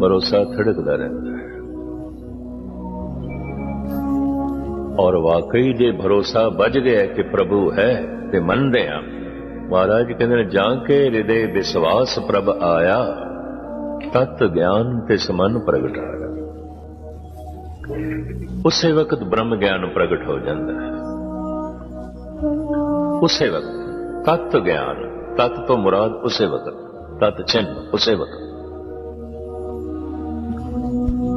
ਭਰੋਸਾ ਥੜਕਦਾ ਰਹਿੰਦਾ ਹੈ। ਔਰ ਵਾਕਈ ਜੇ ਭਰੋਸਾ ਵੱਜ ਗਿਆ ਕਿ ਪ੍ਰਭੂ ਹੈ ਤੇ ਮੰਨਦੇ ਆ ਮਹਾਰਾਜ ਕਹਿੰਦੇ ਨੇ, ਜਾਂ ਕੇ ਹਿਰਦੇ ਵਿਸ਼ਵਾਸ ਪ੍ਰਭ ਆਇਆ, ਤਤ ਗਿਆਨ ਤੇ ਸਮਨ ਪ੍ਰਗਟ ਆਇਆ। ਉਸੇ ਵਕਤ ਬ੍ਰਹਮ ਗਿਆਨ ਪ੍ਰਗਟ ਹੋ ਜਾਂਦਾ ਹੈ। ਉਸੇ ਵਕਤ ਤਤ ਗਿਆਨ, ਤਤ ਤੋਂ ਮੁਰਾਦ ਉਸੇ ਵਕਤ, ਤਤ ਚਿੰਨ ਉਸੇ ਵਕਤ।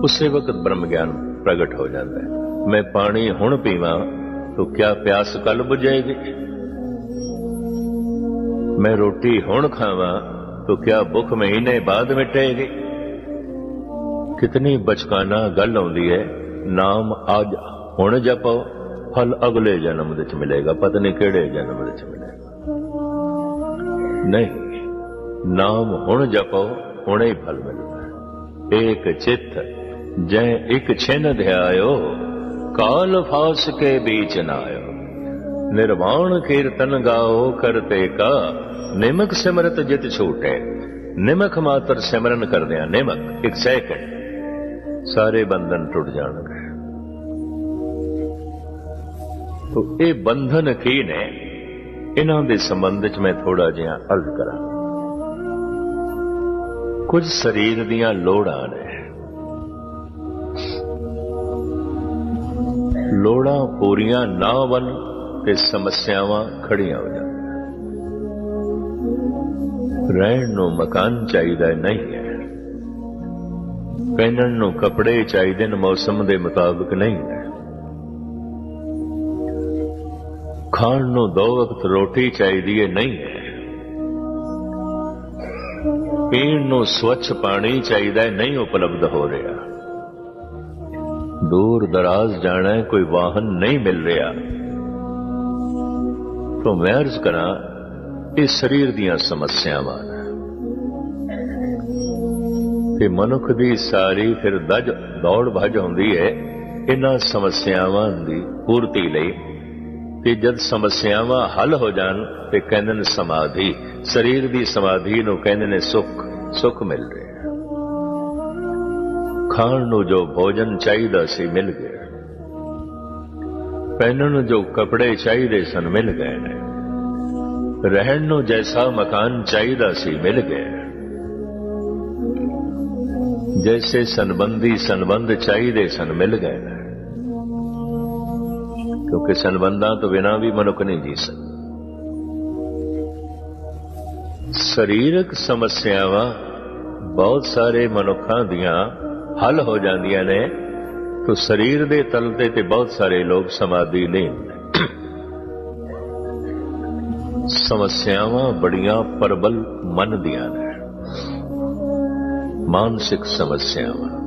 ਉਸੇ ਵਕਤ ਬ੍ਰਹਮ ਗਿਆਨ ਪ੍ਰਗਟ ਹੋ ਜਾਂਦਾ ਹੈ। ਮੈਂ ਪਾਣੀ ਹੁਣ ਪੀਵਾਂ, ਤਾਂ ਕਿਆ ਪਿਆਸ ਕੱਲ ਬੁਝੇਗੀ ਮੈਂ ਰੋਟੀ ਹੁਣ ਖਾਵਾਂ, ਤਾਂ ਕਿਆ ਭੁੱਖ ਮਹੀਨੇ ਬਾਅਦ ਮਿਟੇਗੀ? ਕਿਤਨੀ ਬਚਕਾਨਾ ਗੱਲ ਆਉਂਦੀ ਹੈ, ਨਾਮ ਅੱਜ ਹੁਣ ਜਪੋ, ਫਲ ਅਗਲੇ ਜਨਮ ਵਿੱਚ ਮਿਲੇਗਾ ਪਤਾ ਨਹੀਂ ਕਿਹੜੇ ਜਨਮ ਵਿੱਚ ਮਿਲੇਗਾ? ਨਹੀਂ, ਨਾਮ ਹੁਣ ਜਪੋ, ਹੁਣੇ ਹੀ ਫਲ ਮਿਲਦਾ ਏਕ ਚਿੱਤ ਜੈ ਇੱਕ ਛਿਨ ਧਿਆਇਓ ਕਾਲ ਫਾਸ ਕੇ बीच ਨਾਇਓ ਨਿਰਵਾਣ ਕੀਰਤਨ ਗਾਓ ਕਰਤੇ ਕਾ ਨਿਮਕ ਸਿਮਰਤ ਜਿਤ ਛੋਟੇ ਨਿਮਕ ਮਾਤਰ ਸਿਮਰਨ ਕਰਦਿਆਂ ਨਿਮਕ ਇੱਕ ਸੈਕਿੰਡ ਸਾਰੇ ਬੰਧਨ ਟੁੱਟ ਜਾਣਗੇ ਤੋ ਇਹ ਬੰਧਨ ਕੀ ਨੇ ਇਹਨਾਂ ਦੇ ਸੰਬੰਧ ਵਿੱਚ ਮੈਂ ਥੋੜਾ ਜਿਹਾ ਅਰਜ਼ ਕਰਾਂ ਕੁਝ ਸਰੀਰ ਦੀਆਂ ਲੋੜਾਂ ਨੇ ਲੋੜਾਂ ਪੂਰੀਆਂ ਨਾ ਵੱਲ ਤੇ ਸਮੱਸਿਆਵਾਂ ਖੜੀਆਂ ਹੋ ਜਾਂਦੀਆਂ ਰਹਿਣ ਨੂੰ ਮਕਾਨ ਚਾਹੀਦਾ ਨਹੀਂ ਹੈ। ਪਹਿਨਣ ਨੂੰ ਕੱਪੜੇ ਚਾਹੀਦੇ ਨੇ, ਮੌਸਮ ਦੇ ਮੁਤਾਬਕ ਨਹੀਂ ਹੈ। ਖਾਣ ਨੂੰ ਦੋ ਵਕਤ ਰੋਟੀ ਚਾਹੀਦੀ ਹੈ, ਨਹੀਂ ਹੈ। ਪੀਣ ਨੂੰ ਸਵੱਛ ਪਾਣੀ ਚਾਹੀਦਾ ਨਹੀਂ ਉਪਲਬਧ ਹੋ ਰਿਹਾ। ਦੂਰ ਦਰਾਜ਼ ਜਾਣਾ ਹੈ, ਕੋਈ ਵਾਹਨ ਨਹੀਂ ਮਿਲ ਰਿਹਾ। ਤੋਂ ਮੈਂ ਅਰਜ਼ ਕਰਾਂ, ਇਹ ਸਰੀਰ ਦੀਆਂ ਸਮੱਸਿਆਵਾਂ ਤੇ ਮਨੁੱਖ ਦੀ ਸਾਰੀ ਫਿਰ ਦਜ, ਦੌੜ ਭਜ ਹੁੰਦੀ ਹੈ, ਇਹਨਾਂ ਸਮੱਸਿਆਵਾਂ ਦੀ ਪੂਰਤੀ ਲਈ। ਤੇ ਜਦ ਸਮੱਸਿਆਵਾਂ ਹੱਲ ਹੋ ਜਾਣ, ਤੇ ਕਹਿੰਦੇ ਨੇ ਸਮਾਧੀ, ਸਰੀਰ ਦੀ ਸਮਾਧੀ ਨੂੰ ਕਹਿੰਦੇ ਨੇ ਸੁੱਖ ਸੁੱਖ ਮਿਲ ਰਿਹਾ। ਖਾਣ ਨੂੰ ਜੋ ਭੋਜਨ ਚਾਹੀਦਾ ਸੀ ਮਿਲ ਗਿਆ। ਪਹਿਨਣ ਨੂੰ ਜੋ ਕੱਪੜੇ ਚਾਹੀਦੇ ਸਨ ਮਿਲ ਗਏ ਨੇ। ਰਹਿਣ ਨੂੰ ਜੈਸਾ ਮਕਾਨ ਚਾਹੀਦਾ ਸੀ ਮਿਲ ਗਿਆ। ਜੈਸੇ ਸੰਬੰਧੀ ਸੰਬੰਧ ਚਾਹੀਦੇ ਸਨ ਮਿਲ ਗਏ ਨੇ। ਕਿਉਂਕਿ ਸੰਬੰਧਾਂ ਤੋਂ ਬਿਨਾਂ ਵੀ ਮਨੁੱਖ ਨਹੀਂ ਜੀ ਸਕਦਾ। ਸਰੀਰਕ ਸਮੱਸਿਆਵਾਂ ਬਹੁਤ ਸਾਰੇ ਮਨੁੱਖਾਂ ਦੀਆਂ ਹੱਲ ਹੋ ਜਾਂਦੀਆਂ ਨੇ, ਤਾਂ ਸਰੀਰ ਦੇ ਤਲ ਤੇ ਤੇ ਬਹੁਤ ਸਾਰੇ ਲੋਕ ਸਮਾਧੀ ਨਹੀਂ ਹੁੰਦੇ ਸਮੱਸਿਆਵਾਂ ਬੜੀਆਂ ਪਰਬਲ ਮਨ ਦੀਆਂ ਨੇ। ਮਾਨਸਿਕ ਸਮੱਸਿਆਵਾਂ।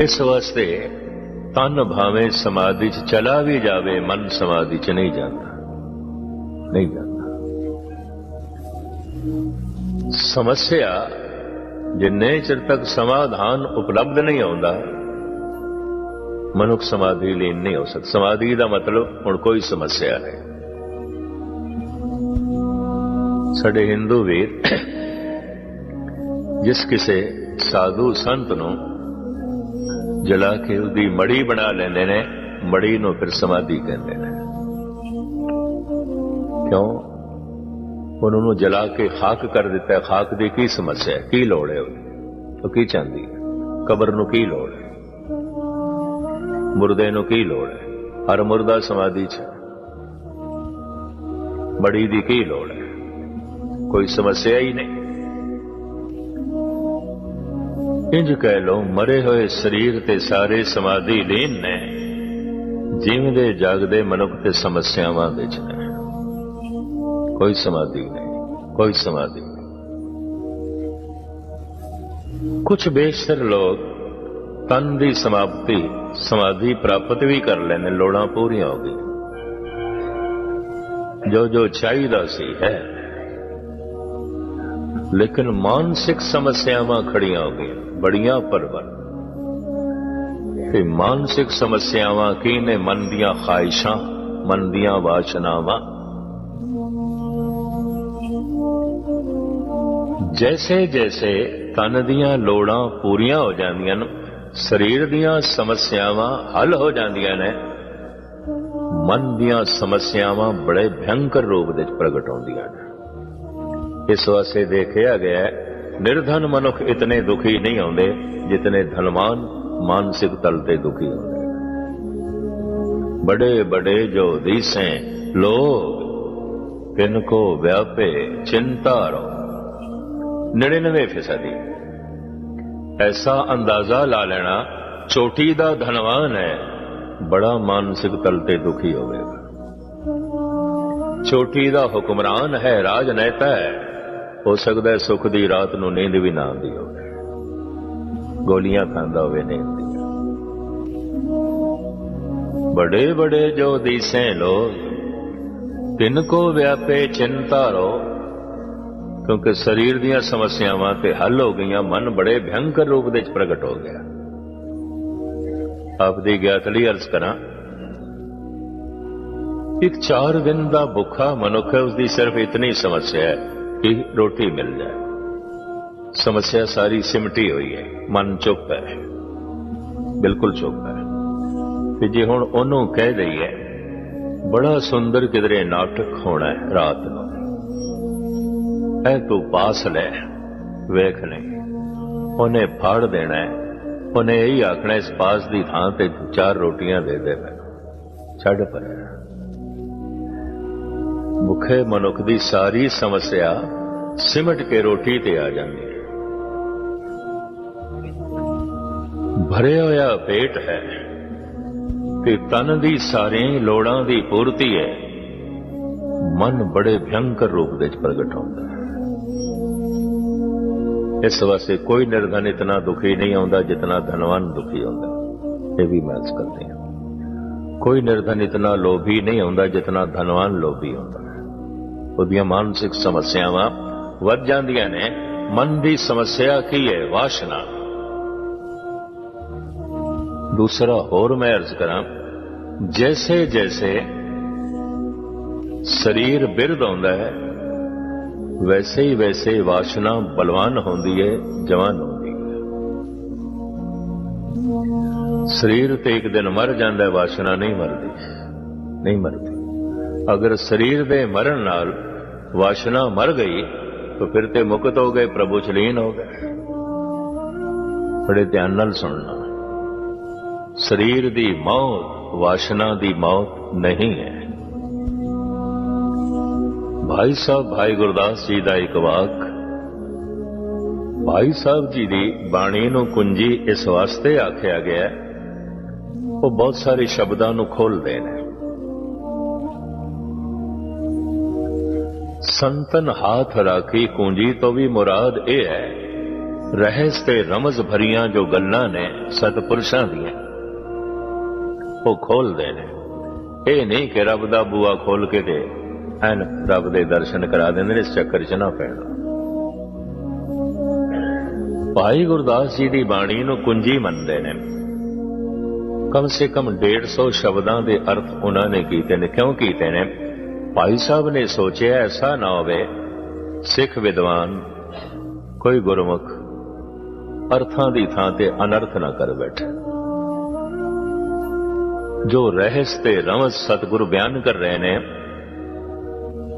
ਇਸ ਵਾਸਤੇ ਤਨ ਭਾਵੇਂ ਸਮਾਧੀ ਚ ਚਲਾ ਵੀ ਜਾਵੇ, ਮਨ ਸਮਾਧੀ ਚ ਨਹੀਂ ਜਾਂਦਾ। ਨਹੀਂ ਜਾਂਦਾ। ਸਮੱਸਿਆ ਜਿੰਨੇ ਚਿਰ ਤੱਕ ਸਮਾਧਾਨ ਉਪਲਬਧ ਨਹੀਂ ਆਉਂਦਾ, ਮਨੁੱਖ ਸਮਾਧੀ ਲਈ ਨਹੀਂ ਹੋ ਸਕਦਾ। ਸਮਾਧੀ ਦਾ ਮਤਲਬ ਹੁਣ ਕੋਈ ਸਮੱਸਿਆ ਹੈ ਸਾਡੇ ਹਿੰਦੂ ਵੀਰ ਜਿਸ ਕਿਸੇ ਸਾਧੂ ਸੰਤ ਨੂੰ ਜਲਾ ਕੇ ਉਹਦੀ ਮੜੀ ਬਣਾ ਲੈਂਦੇ ਨੇ ਮੜੀ ਨੂੰ ਫਿਰ ਸਮਾਧੀ ਕਹਿੰਦੇ ਨੇ। ਕਿਉਂ? ਉਹਨਾਂ ਨੂੰ ਜਲਾ ਕੇ ਖਾਕ ਕਰ ਦਿੱਤਾ ਖਾਕ ਦੀ ਕੀ ਸਮੱਸਿਆ ਹੈ? ਕੀ ਲੋੜ ਹੈ ਉਹ ਕੀ ਚਾਹੁੰਦੀ ਹੈ? ਕਬਰ ਨੂੰ ਕੀ ਲੋੜ ਹੈ? ਮੁਰਦੇ ਨੂੰ ਕੀ ਲੋੜ ਹੈ? ਹਰ ਮੁਰਦਾ ਸਮਾਧੀ ਚ। ਬੜੀ ਦੀ ਕੀ ਲੋੜ ਹੈ? ਕੋਈ ਸਮੱਸਿਆ ਹੀ ਨਹੀਂ। ਇੰਜ ਕਹਿ ਲਓ, ਮਰੇ ਹੋਏ ਸਰੀਰ ਤੇ ਸਾਰੇ ਸਮਾਧੀ ਲੀਨ ਨੇ। ਜਿਵੇਂ ਜਾਗਦੇ ਮਨੁੱਖ ਤੇ ਸਮੱਸਿਆਵਾਂ ਵਿੱਚ ਨੇ। ਕੋਈ ਸਮਾਧੀ ਨਹੀਂ ਕੋਈ ਸਮਾਧੀ ਕੁਝ ਬੇਸ਼ਰ ਲੋਕ ਤਨ ਦੀ ਸਮਾਪਤੀ ਸਮਾਧੀ ਪ੍ਰਾਪਤ ਵੀ ਕਰ ਲੈਣੇ ਲੋੜਾਂ ਪੂਰੀਆਂ ਹੋ ਗਈਆਂ ਜੋ ਜੋ ਚਾਹੀਦਾ ਸੀ ਹੈ ਲੇਕਿਨ ਮਾਨਸਿਕ ਸਮੱਸਿਆਵਾਂ ਖੜੀਆਂ ਹੋ ਗਈਆਂ ਬੜੀਆਂ ਪਰਵਰ ਤੇ ਮਾਨਸਿਕ ਸਮੱਸਿਆਵਾਂ ਕੀ ਨੇ ਮਨ ਦੀਆਂ ਖਾਹਿਸ਼ਾਂ ਮਨ ਦੀਆਂ ਜੈਸੇ ਜੈਸੇ ਤਨ ਦੀਆਂ ਲੋੜਾਂ ਪੂਰੀਆਂ ਹੋ ਜਾਂਦੀਆਂ ਨੇ ਸਰੀਰ ਦੀਆਂ ਸਮੱਸਿਆਵਾਂ ਹੱਲ ਹੋ ਜਾਂਦੀਆਂ ਨੇ ਮਨ ਦੀਆਂ ਸਮੱਸਿਆਵਾਂ ਬੜੇ ਭਿਆਨਕ ਰੂਪ ਵਿੱਚ ਪ੍ਰਗਟ ਹੁੰਦੀਆਂ ਨੇ ਇਸ ਵਾਸਤੇ ਦੇਖਿਆ ਗਿਆ ਨਿਰਧਨ ਮਨੁੱਖ ਇਤਨੇ ਦੁਖੀ ਨਹੀਂ ਹੁੰਦੇ ਜਿਤਨੇ ਧਨਵਾਨ ਮਾਨਸਿਕ ਤਲ ਤੇ ਦੁਖੀ ਹੁੰਦੇ ਬੜੇ ਬੜੇ ਜੋ ਦੀਸੇ ਲੋਗ ਕਿनको ਵਿਆਪੇ ਚਿੰਤਾ ਰੋ 99 ਫੀਸਦੀ। ਐਸਾ ਅੰਦਾਜ਼ਾ ਲਾ ਲੈਣਾ, ਚੋਟੀ ਦਾ ਧਨਵਾਨ ਹੈ, ਬੜਾ ਮਾਨਸਿਕ ਤਲ ਤੇ ਦੁਖੀ ਹੋਵੇਗਾ। ਚੋਟੀ ਦਾ ਹੁਕਮਰਾਨ ਹੈ ਰਾਜਨੇਤਾ ਹੈ, ਹੋ ਸਕਦਾ ਹੈ ਸੁਖ ਦੀ ਰਾਤ ਨੂੰ ਨੀਂਦ ਵੀ ਨਾ ਆਉਂਦੀ ਹੋਵੇ। ਗੋਲੀਆਂ ਖਾਂਦਾ ਹੋਵੇ ਨੀਂਦ ਦੀ। ਬੜੇ ਬੜੇ ਜੋ ਦੀਸੇ ਲੋਗ ਤਿੰਨ ਕੋ ਵਿਆਪੇ ਚਿੰਤਾ ਰੋ ਕਿਉਂਕਿ ਸਰੀਰ ਦੀਆਂ ਸਮੱਸਿਆਵਾਂ ਤੇ ਹੱਲ ਹੋ ਗਈਆਂ, ਮਨ ਬੜੇ ਭਿਆਨਕ ਰੂਪ ਵਿੱਚ ਪ੍ਰਗਟ ਹੋ ਗਿਆ। ਆਪ ਦੀ ਗਿਆਤ ਅਰਜ਼ ਕਰਾਂ, ਇੱਕ ਚਾਰ ਦਿਨ ਦਾ ਭੁੱਖਾ ਮਨੁੱਖ ਹੈ ਉਸ ਦੀ ਸਿਰਫ ਇਤਨੀ ਸਮੱਸਿਆ ਹੈ ਕਿ ਰੋਟੀ ਮਿਲ ਜਾਏ। ਸਮੱਸਿਆ ਸਾਰੀ ਸਿਮਟੀ ਹੋਈ ਹੈ, ਮਨ ਚੁੱਪ ਹੈ, ਬਿਲਕੁਲ ਚੁੱਪ ਹੈ। ਤੇ ਜੇ ਹੁਣ ਉਹਨੂੰ ਕਹਿ ਦਈਏ, ਬੜਾ ਸੁੰਦਰ ਕਿਧਰੇ ਨਾਟਕ ਹੋਣਾ ਹੈ ਰਾਤ ਨੂੰ। ਐ ਤੂੰ ਪਾਸ ਲੈ, ਵੇਖ ਲੈ। ਉਹਨੇ ਫਾੜ ਦੇਣਾ ਉਹਨੇ ਇਹੀ ਆਖਣਾ ਇਸ ਪਾਸ ਦੀ ਥਾਂ ਤੇ ਚਾਰ ਰੋਟੀਆਂ ਦੇ ਦੇ ਮੈਨੂੰ। ਛੱਡ ਪਰੇ। ਭੁੱਖੇ ਮਨੁੱਖ ਦੀ ਸਾਰੀ ਸਮੱਸਿਆ ਸਿਮਟ ਕੇ ਰੋਟੀ ਤੇ ਆ ਜਾਂਦੀ ਹੈ। ਭਰਿਆ ਹੋਇਆ ਪੇਟ ਹੈ ਤੇ ਤਨ ਦੀ ਸਾਰੀਆਂ ਲੋੜਾਂ ਦੀ ਪੂਰਤੀ ਹੈ। ਮਨ ਬੜੇ ਭਿਆਨਕ ਰੂਪ ਵਿੱਚ ਪ੍ਰਗਟ ਹੁੰਦਾ ਹੈ। ਇਸ ਵਾਸਤੇ ਕੋਈ ਨਿਰਧਨ ਇਤਨਾ ਦੁਖੀ ਨਹੀਂ ਆਉਂਦਾ ਜਿਤਨਾ ਧਨਵਾਨ ਦੁਖੀ ਹੁੰਦਾ ਇਹ ਵੀ ਮੈਂ ਕਰਦੇ ਹਾਂ ਕੋਈ ਨਿਰਧਨ ਇਤਨਾ ਲੋਭੀ ਨਹੀਂ ਹੁੰਦਾ ਜਿਤਨਾ ਧਨਵਾਨ ਲੋਭੀ ਹੁੰਦਾ ਉਹਦੀਆਂ ਮਾਨਸਿਕ ਸਮੱਸਿਆਵਾਂ ਵੱਧ ਜਾਂਦੀਆਂ ਨੇ ਮਨ ਦੀ ਸਮੱਸਿਆ ਕੀ ਹੈ ਵਾਸ਼ਨਾ ਦੂਸਰਾ ਹੋਰ ਮੈਂ ਅਰਜ਼ ਕਰਾਂ ਜੈਸੇ ਜੈਸੇ ਸਰੀਰ ਬਿਰਧ ਆਉਂਦਾ ਹੈ ਵੈਸੇ ਹੀ ਵੈਸੇ ਵਾਸ਼ਨਾ ਬਲਵਾਨ ਹੁੰਦੀ ਹੈ ਜਵਾਨ ਹੁੰਦੀ ਹੈ ਸਰੀਰ ਤੇ ਇੱਕ ਦਿਨ ਮਰ ਜਾਂਦਾ ਹੈ ਵਾਸ਼ਨਾ ਨਹੀਂ ਮਰਦੀ। ਨਹੀਂ ਮਰਦੀ। ਅਗਰ ਸਰੀਰ ਦੇ ਮਰਨ ਨਾਲ ਵਾਸ਼ਨਾ ਮਰ ਗਈ, ਤਾਂ ਫਿਰ ਤੇ ਮੁਕਤ ਹੋ ਗਏ, ਪ੍ਰਭੂ ਚ ਹੋ ਗਏ। ਬੜੇ ਧਿਆਨ ਨਾਲ ਸੁਣਨਾ। ਸਰੀਰ ਦੀ ਮੌਤ, ਵਾਸ਼ਨਾ ਦੀ ਮੌਤ ਨਹੀਂ ਹੈ। ਭਾਈ ਸਾਹਿਬ, ਭਾਈ ਗੁਰਦਾਸ ਜੀ ਦਾ ਇੱਕ ਵਾਕ। ਭਾਈ ਸਾਹਿਬ ਜੀ ਦੀ ਬਾਣੀ ਨੂੰ ਕੁੰਜੀ ਇਸ ਵਾਸਤੇ ਆਖਿਆ ਗਿਆ ਉਹ ਬਹੁਤ ਸਾਰੇ ਸ਼ਬਦਾਂ ਨੂੰ ਖੋਲਦੇ ਨੇ। ਸੰਤਨ ਹਾਥ ਰਾਖੀ ਕੁੰਜੀ ਤੋਂ ਵੀ ਮੁਰਾਦ ਇਹ ਹੈ, ਰਹਿਸ ਤੇ ਰਮਜ਼ ਭਰੀਆਂ ਜੋ ਗੱਲਾਂ ਨੇ ਸਤਪੁਰਸ਼ਾਂ ਦੀਆਂ, ਉਹ ਖੋਲਦੇ ਨੇ। ਇਹ ਨਹੀਂ ਕਿ ਰੱਬ ਦਾ ਬੂਆ ਖੋਲ ਕੇ ਦੇ ਐਨ ਰੱਬ ਦੇ ਦਰਸ਼ਨ ਕਰਾ ਦਿੰਦੇ ਨੇ, ਇਸ ਚੱਕਰ 'ਚ ਨਾ ਪੈਣਾ। ਭਾਈ ਗੁਰਦਾਸ ਜੀ ਦੀ ਬਾਣੀ ਨੂੰ ਕੁੰਜੀ ਮੰਨਦੇ ਨੇ। ਕਮ ਸੇ ਕਮ 150 ਸ਼ਬਦਾਂ ਦੇ ਅਰਥ ਉਹਨਾਂ ਨੇ ਕੀਤੇ ਨੇ। ਕਿਉਂ ਕੀਤੇ ਨੇ? ਭਾਈ ਸਾਹਿਬ ਨੇ ਸੋਚਿਆ, ਐਸਾ ਨਾ ਹੋਵੇ, ਸਿੱਖ ਵਿਦਵਾਨ ਕੋਈ ਗੁਰਮੁਖ ਅਰਥਾਂ ਦੀ ਥਾਂ ਤੇ ਅਨਰਥ ਨਾ ਕਰ ਬੈਠੇ। ਜੋ ਰਹਿਸ ਤੇ ਰਮਜ਼ ਸਤਿਗੁਰ ਬਿਆਨ ਕਰ ਰਹੇ ਨੇ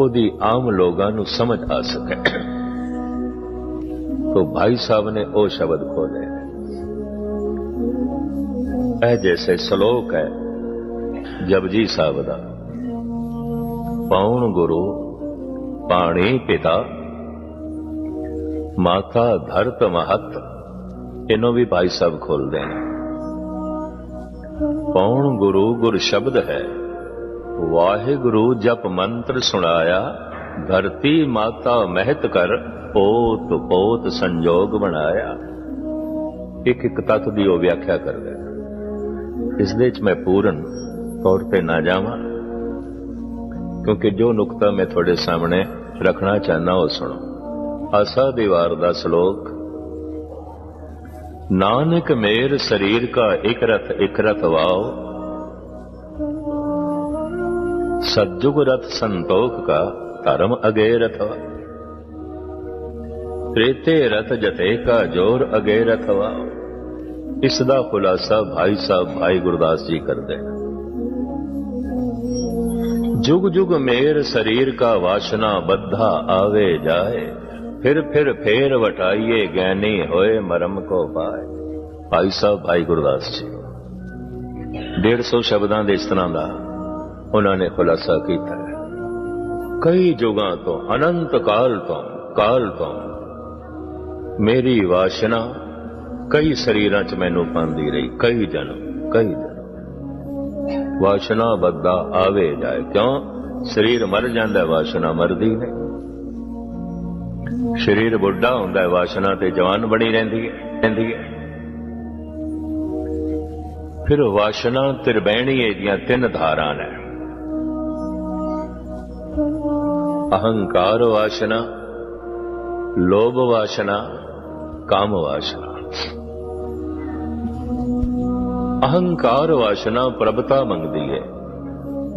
ਉਹਦੀ ਆਮ ਲੋਕਾਂ ਨੂੰ ਸਮਝ ਆ ਸਕੇ। ਤੋ ਭਾਈ ਸਾਹਿਬ ਨੇ ਉਹ ਸ਼ਬਦ ਖੋਲੇ। ਇਹ ਜੈਸੇ ਸ਼ਲੋਕ ਹੈ ਜਪਜੀ ਸਾਹਿਬ ਦਾ। ਪਾਉਣ ਗੁਰੂ, ਪਾਣੀ ਪਿਤਾ, ਮਾਤਾ ਧਰਤ ਮਹਤ। ਇਹਨੂੰ ਵੀ ਭਾਈ ਸਾਹਿਬ ਖੋਲਦੇ ਨੇ। ਪਉਣ ਗੁਰੂ ਗੁਰ ਸ਼ਬਦ ਹੈ। ਵਾਹਿਗੁਰੂ ਜਪ ਮੰਤਰ ਸੁਣਾਇਆ, ਧਰਤੀ ਮਾਤਾ ਮਹਿਤ ਕਰ, ਪੋਤ ਪੋਤ ਸੰਜੋਗ ਬਣਾਇਆ ਇੱਕ ਇੱਕ ਤੱਤ ਦੀ ਉਹ ਵਿਆਖਿਆ ਕਰਦਾ ਹੈ। ਇਸ ਦੇ ਵਿੱਚ ਮੈਂ ਪੂਰਨ ਤੌਰ ਤੇ ਨਾ ਜਾਵਾਂ, ਕਿਉਂਕਿ ਜੋ ਨੁਕਤਾ ਮੈਂ ਤੁਹਾਡੇ ਸਾਹਮਣੇ ਰੱਖਣਾ ਚਾਹਨਾ ਉਹ ਸੁਣੋ ਆਸਾ ਦੀਵਾਰ ਦਾ ਸ਼ਲੋਕ, ਨਾਨਕ ਮੇਰ ਸਰੀਰ ਕਾ ਇਕ ਰਥ ਇਕ ਰਥ ਵਾਓ ਸਤਜੁਗ ਰਥ ਸੰਤੋਖ ਕਾ ਧਰਮ ਅਗੇ ਰਥ ਤ੍ਰੇਤੇ ਰਤ ਜਤੇ ਕਾ ਜੋਰ ਅਗੇ ਰਖਵਾ ਇਸ ਦਾ ਖੁਲਾਸਾ ਭਾਈ ਸਾਹਿਬ ਭਾਈ ਗੁਰਦਾਸ ਜੀ ਕਰਦੇ ਹਨ जुग जुग मेर शरीर का वासना बद्धा आवे जाए फिर फिर फेर वटाइए ज्ञानी होए मरम को पाए ਭਾਈ ਸਾਹਿਬ ਭਾਈ ਗੁਰਦਾਸ ਜੀ 150 ਸ਼ਬਦਾਂ ਦੇ ਇਸ ਤਰ੍ਹਾਂ ਦਾ ਉਹਨਾਂ ਨੇ ਖੁਲਾਸਾ ਕੀਤਾ ਹੈ ਕਈ ਜੁਗਾਂ ਤੋਂ ਅਨੰਤ ਕਾਲ ਤੋਂ ਕਾਲ ਤੋਂ ਮੇਰੀ ਵਾਸ਼ਨਾ ਕਈ ਸਰੀਰਾਂ 'ਚ ਮੈਨੂੰ ਪਾਉਂਦੀ ਰਹੀ ਕਈ ਜਨਮ ਕਈ ਜਨਮ ਵਾਸ਼ਨਾ ਬੱਦਾ ਆਵੇ ਜਾਏ ਕਿਉਂ ਸਰੀਰ ਮਰ ਜਾਂਦਾ ਵਾਸ਼ਨਾ ਮਰਦੀ ਨਹੀਂ ਸਰੀਰ ਬੁੱਢਾ ਹੁੰਦਾ ਹੈ ਵਾਸ਼ਨਾ ਤੇ ਜਵਾਨ ਬਣੀ ਰਹਿੰਦੀ ਹੈ ਰਹਿੰਦੀ ਹੈ ਫਿਰ ਵਾਸ਼ਨਾ ਤਿਰਬੈਣੀਏ ਦੀਆਂ ਤਿੰਨ ਧਾਰਾਂ ਨੇ ਅਹੰਕਾਰ ਵਾਸ਼ਨਾ ਲੋਭ ਵਾਸ਼ਨਾ ਕਾਮ ਵਾਸ਼ਨਾ ਅਹੰਕਾਰ ਵਾਸ਼ਨਾ ਪ੍ਰਭਤਾ ਮੰਗਦੀ ਹੈ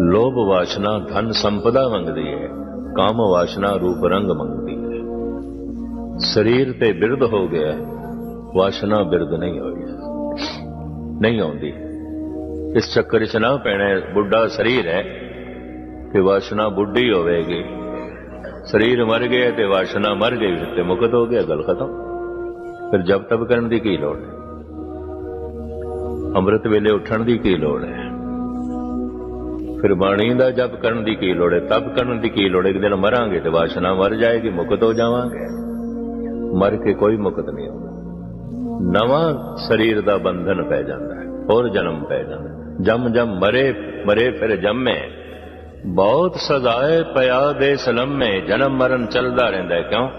ਲੋਭ ਵਾਸ਼ਨਾ ਧਨ ਸੰਪਦਾ ਮੰਗਦੀ ਹੈ ਕਾਮ ਵਾਸ਼ਨਾ ਰੂਪ ਰੰਗ ਮੰਗਦੀ ਹੈ ਸਰੀਰ ਤੇ ਬਿਰਧ ਹੋ ਗਿਆ ਵਾਸ਼ਨਾ ਬਿਰਧ ਨਹੀਂ ਹੋਈ ਨਹੀਂ ਆਉਂਦੀ ਇਸ ਚੱਕਰ 'ਚ ਨਾ ਪੈਣਾ ਬੁੱਢਾ ਸਰੀਰ ਹੈ ਕਿ ਵਾਸ਼ਨਾ ਬੁੱਢੀ ਹੋਵੇਗੀ ਸਰੀਰ ਮਰ ਗਿਆ ਤੇ ਵਾਸ਼ਨਾ ਮਰ ਗਈ ਤੇ ਮੁਕਤ ਹੋ ਗਿਆ, ਗੱਲ ਖਤਮ। ਫਿਰ ਜਪ ਤਬ ਕਰਨ ਦੀ ਕੀ ਲੋੜ ਹੈ? ਅੰਮ੍ਰਿਤ ਵੇਲੇ ਉੱਠਣ ਦੀ ਕੀ ਲੋੜ ਹੈ? ਫਿਰ ਬਾਣੀ ਦਾ ਜਪ ਕਰਨ ਦੀ ਕੀ ਲੋੜ ਹੈ? ਤਪ ਕਰਨ ਦੀ ਕੀ ਲੋੜ ਹੈ? ਇੱਕ ਦਿਨ ਮਰਾਂਗੇ ਤੇ ਵਾਸ਼ਨਾ ਮਰ ਜਾਏਗੀ, ਮੁਕਤ ਹੋ ਜਾਵਾਂਗੇ। ਮਰ ਕੇ ਕੋਈ ਮੁਕਤ ਨਹੀਂ ਹੁੰਦਾ। ਨਵਾਂ ਸਰੀਰ ਦਾ ਬੰਧਨ ਪੈ ਜਾਂਦਾ ਹੈ, ਹੋਰ ਜਨਮ ਪੈ ਜਾਂਦਾ ਹੈ। ਜਮ ਜਮ ਮਰੇ ਮਰੇ ਫਿਰ ਜੰਮੇ। ਬਹੁਤ ਸਜ਼ਾਏ ਪਿਆ ਦੇ ਸਲਮੇ ਜਨਮ ਮਰਨ ਚੱਲਦਾ ਰਹਿੰਦਾ ਕਿਉਂ?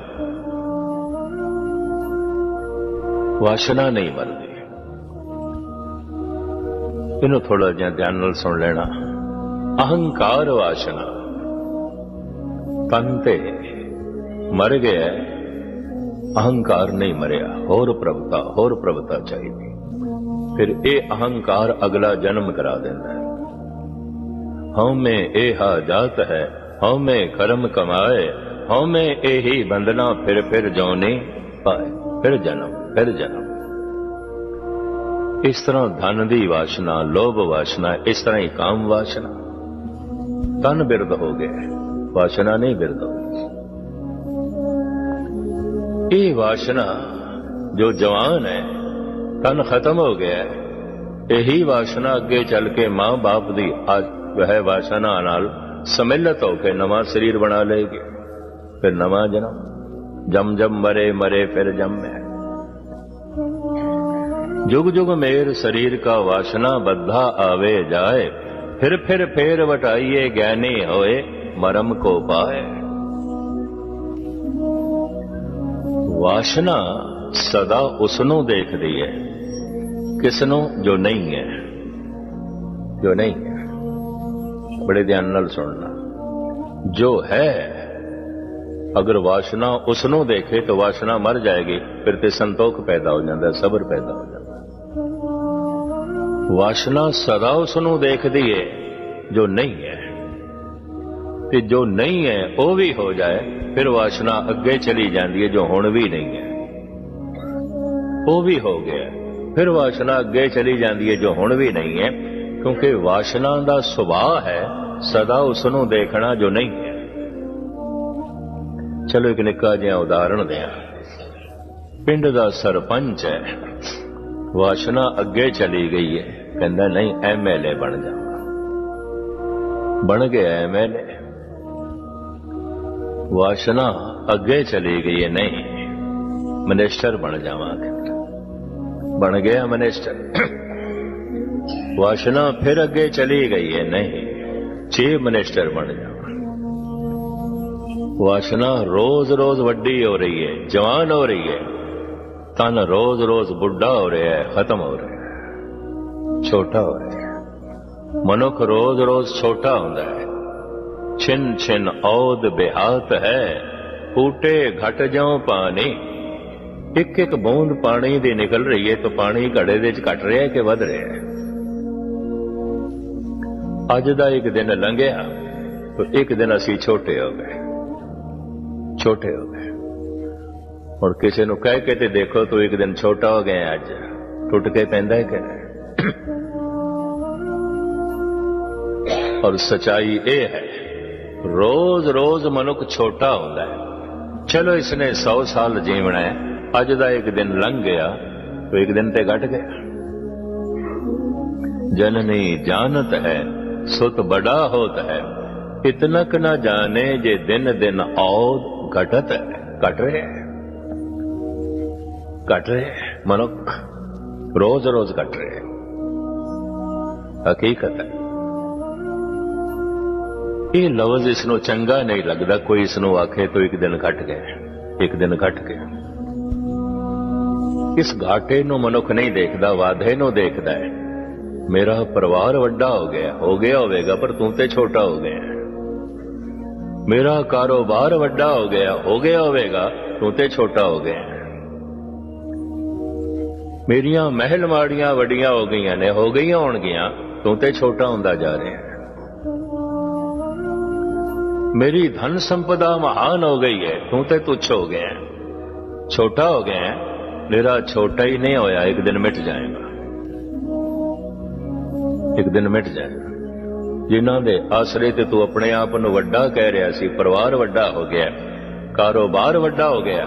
ਵਾਸ਼ਨਾ ਨਹੀਂ ਮਰਦੀ ਇਹਨੂੰ ਥੋੜਾ ਜਿਹਾ ਧਿਆਨ ਨਾਲ ਸੁਣ ਲੈਣਾ। ਅਹੰਕਾਰ ਵਾਸ਼ਨਾ। ਤਨ ਤੇ ਮਰ ਗਿਆ ਅਹੰਕਾਰ ਨਹੀਂ ਮਰਿਆ। ਹੋਰ ਪ੍ਰਭਤਾ ਹੋਰ ਪ੍ਰਭਤਾ ਚਾਹੀਦੀ। ਫਿਰ ਇਹ ਅਹੰਕਾਰ ਅਗਲਾ ਜਨਮ ਕਰਾ ਦਿੰਦਾ ਹੈ ਹਉ ਮੈਂ ਇਹ ਜਾਤ ਹੈ ਹਉ ਕਰਮ ਕਮਾਏ ਹਉ ਇਹੀ ਬੰਦਨਾ ਫਿਰ ਫਿਰ ਜਉਨੇ ਪਾਏ, ਫਿਰ ਜਨਮ ਫਿਰ ਜਨਮ। ਇਸ ਤਰ੍ਹਾਂ ਧਨ ਦੀ ਵਾਸ਼ਨਾ, ਲੋਭ ਵਾਸ਼ਨਾ, ਇਸ ਤਰ੍ਹਾਂ ਹੀ ਕਾਮ ਵਾਸ਼ਨਾ। ਤਨ ਬਿਰਦ ਹੋ ਗਿਆ, ਵਾਸ਼ਨਾ ਨਹੀਂ ਬਿਰਦ ਹੋਈ ਇਹ ਵਾਸ਼ਨਾ ਜੋ ਜਵਾਨ ਹੈ ਤਨ ਖਤਮ ਹੋ ਗਿਆ ਹੈ, ਇਹੀ ਵਾਸ਼ਨਾ ਅੱਗੇ ਚੱਲ ਕੇ ਮਾਂ-ਬਾਪ ਦੀ ਵਹਿ ਵਾਸ਼ਨਾ ਨਾਲ ਸਮਿਲਤ ਹੋ ਕੇ ਨਵਾਂ ਸਰੀਰ ਬਣਾ ਲਏਗੇ ਫਿਰ ਨਵਾਂ ਜਨਮ ਜਮ ਜਮ ਮਰੇ ਮਰੇ ਫਿਰ ਜਮ ਹੈ ਜੁਗ ਜੁਗ ਮੇਰ ਸਰੀਰ ਕਾ ਵਾਸ਼ਨਾ ਬੱਧਾ ਆਵੇ ਜਾਏ ਫਿਰ ਫਿਰ ਫੇਰ ਵਟਾਈਏ ਗਹਿਨੇ ਹੋਏ ਮਰਮ ਕੋ ਪਾਏ ਵਾਸ਼ਨਾ ਸਦਾ ਉਸ ਨੂੰ ਦੇਖਦੀ ਹੈ ਕਿਸ ਨੂੰ ਜੋ ਨਹੀਂ ਹੈ ਜੋ ਨਹੀਂ ਬੜੇ ਧਿਆਨ ਨਾਲ ਸੁਣਨਾ। ਜੋ ਹੈ, ਅਗਰ ਵਾਸ਼ਨਾ ਉਸ ਨੂੰ ਦੇਖੇ ਤਾਂ ਵਾਸ਼ਨਾ ਮਰ ਜਾਏਗੀ, ਫਿਰ ਤੇ ਸੰਤੋਖ ਪੈਦਾ ਹੋ ਜਾਂਦਾ, ਸਬਰ ਪੈਦਾ ਹੋ ਜਾਂਦਾ। ਵਾਸ਼ਨਾ ਸਦਾ ਉਸ ਨੂੰ ਦੇਖਦੀ ਹੈ ਜੋ ਨਹੀਂ ਹੈ। ਤੇ ਜੋ ਨਹੀਂ ਹੈ, ਉਹ ਵੀ ਹੋ ਜਾਏ, ਫਿਰ ਵਾਸ਼ਨਾ ਅੱਗੇ ਚਲੀ ਜਾਂਦੀ ਹੈ ਜੋ ਹੁਣ ਵੀ ਨਹੀਂ ਹੈ। ਉਹ ਵੀ ਹੋ ਗਿਆ, ਫਿਰ ਵਾਸ਼ਨਾ ਅੱਗੇ ਚਲੀ ਜਾਂਦੀ ਹੈ ਜੋ ਹੁਣ ਵੀ ਨਹੀਂ ਹੈ। ਕਿਉਂਕਿ ਵਾਸ਼ਨਾ ਦਾ ਸੁਭਾਅ ਹੈ, ਸਦਾ ਉਸ ਨੂੰ ਦੇਖਣਾ ਜੋ ਨਹੀਂ ਹੈ। ਚਲੋ ਇੱਕ ਨਿੱਕਾ ਜਿਹਾ ਉਦਾਹਰਣ ਦਿਆਂ। ਪਿੰਡ ਦਾ ਸਰਪੰਚ ਹੈ। ਵਾਸ਼ਨਾ ਅੱਗੇ ਚਲੀ ਗਈ ਹੈ। ਕਹਿੰਦਾ, ਨਹੀਂ ਐਮਐਲਏ ਬਣ ਜਾ। ਬਣ ਗਿਆ ਐਮਐਲਏ ਵਾਸ਼ਨਾ ਅੱਗੇ ਚਲੀ ਗਈ ਹੈ। ਨਹੀਂ, ਮਨਿਸਟਰ ਬਣ ਜਾਵਾਂਗੇ ਬਣ ਗਿਆ ਮਨਿਸਟਰ। ਵਾਸ਼ਨਾ ਫਿਰ ਅੱਗੇ ਚਲੀ ਗਈ ਹੈ, ਨਹੀਂ ਚੀਫ ਮਿਨਿਸਟਰ ਬਣ ਜਾ। ਵਾਸ਼ਨਾ ਰੋਜ਼-ਰੋਜ਼ ਵੱਡੀ ਹੋ ਰਹੀ ਹੈ, ਜਵਾਨ ਹੋ ਰਹੀ ਹੈ। ਤਨ ਰੋਜ਼-ਰੋਜ਼ ਬੁੱਢਾ ਹੋ ਰਿਹਾ ਹੈ, ਖਤਮ ਹੋ ਰਿਹਾ ਹੈ। ਛੋਟਾ ਹੋ ਰਿਹਾ ਹੈ। ਮਨੁੱਖ ਰੋਜ਼-ਰੋਜ਼ ਛੋਟਾ ਹੁੰਦਾ ਹੈ। ਛਿਨ ਛਿਨ ਔਦ ਬਿਹਾਤ ਹੈ, ਫੂਟੇ ਘਟ ਜਾਉ ਪਾਣੀ। ਇੱਕ ਇੱਕ ਬੂੰਦ ਪਾਣੀ ਦੀ ਨਿਕਲ ਰਹੀ ਹੈ, ਤਾਂ ਪਾਣੀ ਘੜੇ ਦੇ ਵਿੱਚ ਘਟ ਰਿਹਾ ਹੈ ਕਿ ਵੱਧ ਰਿਹਾ ਹੈ? ਅੱਜ ਦਾ ਇੱਕ ਦਿਨ ਲੰਘਿਆ ਤਾਂ ਇੱਕ ਦਿਨ ਅਸੀਂ ਛੋਟੇ ਹੋ ਗਏ। ਛੋਟੇ ਹੋ ਗਏ। ਔਰ ਕਿਸੇ ਨੂੰ ਕਹਿ ਕੇ ਤੇ ਦੇਖੋ ਤੂੰ ਇੱਕ ਦਿਨ ਛੋਟਾ ਹੋ ਗਿਆ ਅੱਜ। ਟੁੱਟ ਕੇ ਪੈਂਦਾ ਹੈ ਕਿ ਔਰ ਸਚਾਈ ਇਹ ਹੈ ਰੋਜ਼ ਰੋਜ਼ ਮਨੁੱਖ ਛੋਟਾ ਹੁੰਦਾ ਹੈ। ਚਲੋ ਇਸਨੇ 100 ਸਾਲ ਜੀਵਣਾ ਹੈ, ਅੱਜ ਦਾ ਇੱਕ ਦਿਨ ਲੰਘ ਗਿਆ, ਤਾਂ ਇੱਕ ਦਿਨ ਤੇ ਘਟ ਗਿਆ। ਜਨਨੀ ਜਾਣਤ ਹੈ सुत बड़ा होत है इतनक न जाने जे दिन दिन औद घटत है घट रहे हैं घट रहे हैं मनुख रोज रोज घट रहे हैं ਹਕੀਕਤ ਹੈ ਇਹ ਲਫ਼ਜ਼ ਇਸ ਨੂੰ ਚੰਗਾ ਨਹੀਂ ਲੱਗਦਾ ਕੋਈ ਇਸ ਨੂੰ ਆਖੇ ਤਾਂ ਇੱਕ ਦਿਨ ਘਟ ਗਿਆ ਇੱਕ ਦਿਨ ਘਟ ਗਿਆ ਇਸ ਘਾਟੇ ਨੂੰ ਮਨੁੱਖ ਨਹੀਂ ਦੇਖਦਾ ਵਾਧੇ ਨੂੰ ਦੇਖਦਾ ਹੈ ਮੇਰਾ ਪਰਿਵਾਰ ਵੱਡਾ ਹੋ ਗਿਆ ਹੋ ਗਿਆ ਹੋਵੇਗਾ, ਪਰ ਤੂੰ ਤੇ ਛੋਟਾ ਹੋ ਗਿਆ ਮੇਰਾ ਕਾਰੋਬਾਰ ਵੱਡਾ ਹੋ ਗਿਆ ਹੋ ਗਿਆ ਹੋਵੇਗਾ, ਤੂੰ ਤੇ ਛੋਟਾ ਹੋ ਗਿਆ ਮੇਰੀਆਂ ਮਹਿਲ ਮਾੜੀਆਂ ਵੱਡੀਆਂ ਹੋ ਗਈਆਂ ਨੇ, ਹੋ ਗਈਆਂ ਹੋਣਗੀਆਂ, ਤੂੰ ਤੇ ਛੋਟਾ ਹੁੰਦਾ ਜਾ ਰਿਹਾ ਮੇਰੀ ਧਨ ਸੰਪਦਾ ਮਹਾਨ ਹੋ ਗਈ ਹੈ, ਤੂੰ ਤੇ ਤੁੱਛ ਹੋ ਗਿਆ ਛੋਟਾ ਹੋ ਗਿਆ ਮੇਰਾ ਛੋਟਾ ਹੀ ਨਹੀਂ ਹੋਇਆ, ਇੱਕ ਦਿਨ ਮਿਟ ਜਾਏਗਾ। ਇੱਕ ਦਿਨ ਮਿਟ ਜਾਏਗਾ ਜਿਨ੍ਹਾਂ ਦੇ ਆਸਰੇ ਤੇ ਤੂੰ ਆਪਣੇ ਆਪ ਨੂੰ ਵੱਡਾ ਕਹਿ ਰਿਹਾ ਸੀ, ਪਰਿਵਾਰ ਵੱਡਾ ਹੋ ਗਿਆ, ਕਾਰੋਬਾਰ ਵੱਡਾ ਹੋ ਗਿਆ।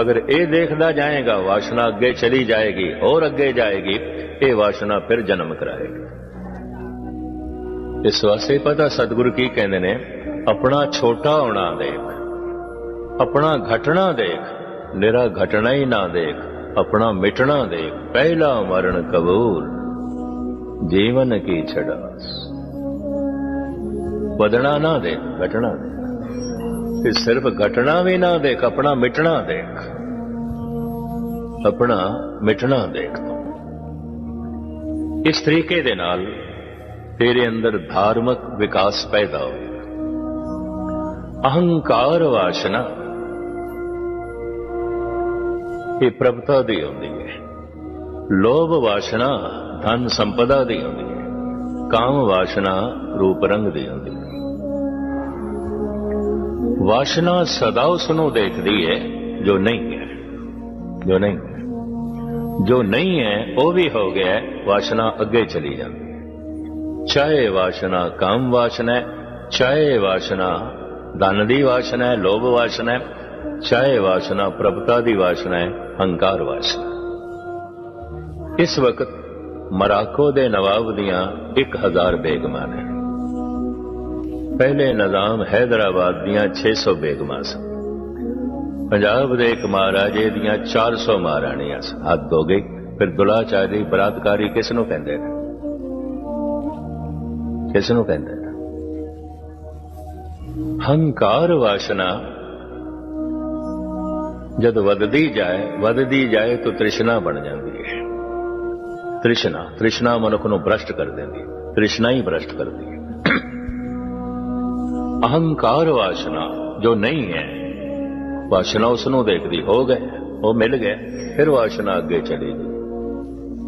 ਅਗਰ ਇਹ ਦੇਖਦਾ ਜਾਏਗਾ, ਵਾਸ਼ਨਾ ਅੱਗੇ ਚਲੀ ਜਾਏਗੀ, ਹੋਰ ਅੱਗੇ ਜਾਏਗੀ, ਇਹ ਵਾਸ਼ਨਾ ਫਿਰ ਜਨਮ ਕਰਾਏਗੀ। ਇਸ ਵਾਸਤੇ ਪਤਾ ਸਤਿਗੁਰੂ ਕੀ ਕਹਿੰਦੇ ਨੇ, ਆਪਣਾ ਛੋਟਾ ਹੋਣਾ ਦੇਖ, ਆਪਣਾ ਘਟਣਾ ਦੇਖ ਨਿਰਾ ਘਟਣਾ ਹੀ ਨਾ ਦੇਖ, ਆਪਣਾ ਮਿਟਣਾ ਦੇਖ, ਪਹਿਲਾ ਮਰਨ ਕਬੂਲ। ਜੀਵਨ ਕੀ ਛੜਾਸ ਵਧਣਾ ਨਾ ਦੇਖ, ਘਟਣਾ ਦੇਖ। ਤੇ ਸਿਰਫ ਘਟਣਾ ਵੀ ਨਾ ਦੇਖ, ਆਪਣਾ ਮਿਟਣਾ ਦੇਖ। ਆਪਣਾ ਮਿਟਣਾ ਦੇਖ ਤੂੰ। ਇਸ ਤਰੀਕੇ ਦੇ ਨਾਲ ਤੇਰੇ ਅੰਦਰ ਧਾਰਮਿਕ ਵਿਕਾਸ ਪੈਦਾ ਹੋਵੇ ਅਹੰਕਾਰ ਵਾਸ਼ਨਾ। ਇਹ ਪ੍ਰਭਤਾ ਦੀ ਹੁੰਦੀ ਹੈ। ਲੋਭ ਵਾਸ਼ਨਾ। ਧਨ ਸੰਪਦਾ ਦੀ ਆਉਂਦੀ ਹੈ, ਕਾਮ ਵਾਸ਼ਨਾ ਰੂਪ ਰੰਗ ਦੀ ਆਉਂਦੀ ਹੈ। ਵਾਸ਼ਨਾ ਸਦਾ ਉਸ ਨੂੰ ਦੇਖਦੀ ਹੈ, ਜੋ ਨਹੀਂ ਹੈ, ਜੋ ਨਹੀਂ ਹੈ। ਜੋ ਨਹੀਂ ਹੈ, ਉਹ ਵੀ ਹੋ ਗਿਆ, ਵਾਸ਼ਨਾ ਅੱਗੇ ਚਲੀ ਜਾਂਦੀ ਹੈ। ਚਾਹੇ ਵਾਸ਼ਨਾ ਕਾਮ ਵਾਸ਼ਨਾ ਹੈ, ਚਾਹੇ ਵਾਸ਼ਨਾ ਧਨ ਦੀ ਵਾਸ਼ਨਾ ਹੈ, ਲੋਭ ਵਾਸ਼ਨਾ ਹੈ, ਚਾਹੇ ਵਾਸ਼ਨਾ ਪ੍ਰਭਤਾ ਦੀ ਵਾਸ਼ਨਾ ਹੈ, ਹੰਕਾਰ ਵਾਸ਼ਨਾ ਇਸ ਵਕਤ ਮਰਾਕੋ ਦੇ ਨਵਾਬ ਦੀਆਂ 1000 ਬੇਗਮਾਂ ਨੇ ਪਹਿਲੇ ਨਿਜ਼ਾਮ ਹੈਦਰਾਬਾਦ ਦੀਆਂ 600 ਬੇਗਮਾਂ ਸਨ। ਪੰਜਾਬ ਦੇ ਇੱਕ ਮਹਾਰਾਜੇ ਦੀਆਂ 400 ਮਹਾਰਾਣੀਆਂ ਸਨ। ਹੱਦ ਹੋ ਗਈ ਫਿਰ ਦੁਲਾਚਾਰੀ ਬਲਾਤਕਾਰੀ ਕਿਸ ਨੂੰ ਕਹਿੰਦੇ ਨੇ? ਕਿਸ ਨੂੰ ਕਹਿੰਦੇ ਨੇ? ਹੰਕਾਰ ਵਾਸ਼ਨਾ। ਜਦ ਵਧਦੀ ਜਾਏ ਵਧਦੀ ਜਾਏ ਤਾਂ ਤ੍ਰਿਸ਼ਨਾ ਬਣ ਜਾਂਦੀ ਤ੍ਰਿਸ਼ਨਾ ਤ੍ਰਿਸ਼ਨਾ ਮਨੁੱਖ ਨੂੰ ਭ੍ਰਸ਼ਟ ਕਰ ਦਿੰਦੀ ਹੈ ਤ੍ਰਿਸ਼ਨਾ ਹੀ ਭ੍ਰਸ਼ਟ ਕਰਦੀ ਹੈ ਅਹੰਕਾਰ ਵਾਸ਼ਨਾ, ਜੋ ਨਹੀਂ ਹੈ, ਵਾਸ਼ਨਾ ਉਸ ਨੂੰ ਦੇਖਦੀ, ਹੋ ਗਏ, ਉਹ ਮਿਲ ਗਏ, ਫਿਰ ਵਾਸ਼ਨਾ ਅੱਗੇ ਚਲੀ ਗਈ।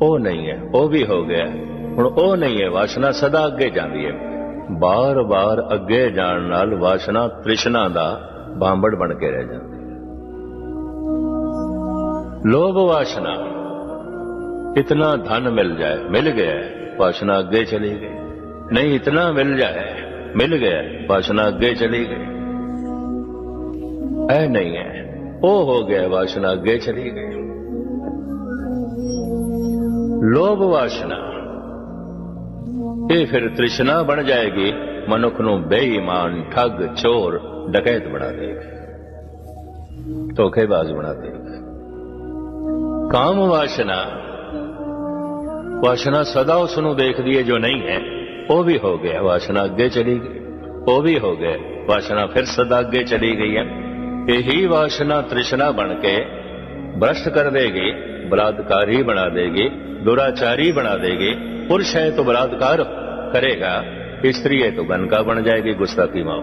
ਉਹ ਨਹੀਂ ਹੈ, ਉਹ ਵੀ ਹੋ ਗਿਆ, ਹੁਣ ਉਹ ਨਹੀਂ ਹੈ, ਵਾਸ਼ਨਾ ਸਦਾ ਅੱਗੇ ਜਾਂਦੀ ਹੈ। ਬਾਰ-ਬਾਰ ਅੱਗੇ ਜਾਣ ਨਾਲ ਵਾਸ਼ਨਾ ਤ੍ਰਿਸ਼ਨਾ ਦਾ ਬਾਂਬੜ ਬਣ ਕੇ ਰਹਿ ਜਾਂਦੀ ਹੈ। ਲੋਭ ਵਾਸ਼ਨਾ इतना धन मिल जाए मिल गया वासना अगे चली गई नहीं इतना मिल जाए मिल गया वासना अगे चली गई ऐ नहीं है वो हो गया वासना अगे चली गई ਲੋਭ ਵਾਸ਼ਨਾ ਇਹ ਫਿਰ ਤ੍ਰਿਸ਼ਨਾ ਬਣ ਜਾਏਗੀ ਮਨੁੱਖ ਨੂੰ ਬੇਈਮਾਨ ਠੱਗ ਚੋਰ ਡਕੈਤ ਬਣਾ ਦੇਗੀ ਧੋਖੇਬਾਜ਼ ਬਣਾ ਦੇਗੀ ਕਾਮ ਵਾਸ਼ਨਾ ਵਾਸ਼ਨਾ ਸਦਾ ਉਸ ਨੂੰ ਦੇਖਦੀ ਹੈ ਜੋ ਨਹੀਂ ਹੈ। ਉਹ ਵੀ ਹੋ ਗਿਆ, ਵਾਸ਼ਨਾ ਅੱਗੇ ਚਲੀ ਗਈ। ਉਹ ਵੀ ਹੋ ਗਿਆ, ਵਾਸ਼ਨਾ ਫਿਰ ਸਦਾ ਅੱਗੇ ਚਲੀ ਗਈ ਹੈ। ਇਹੀ ਵਾਸ਼ਨਾ ਤ੍ਰਿਸ਼ਨਾ ਬਣ ਕੇ ਭ੍ਰਸ਼ਟ ਕਰ ਦੇਗੀ, ਬਲਾਤਕਾਰੀ ਬਣਾ ਦੇਗੀ, ਦੁਰਾਚਾਰੀ ਬਣਾ ਦੇਗੀ। ਪੁਰਸ਼ ਹੈ तो ਕਰੇਗਾ, ਇਸਤਰੀ ਹੈ है तो गनका बन जाएगी गुस्ताखी माओ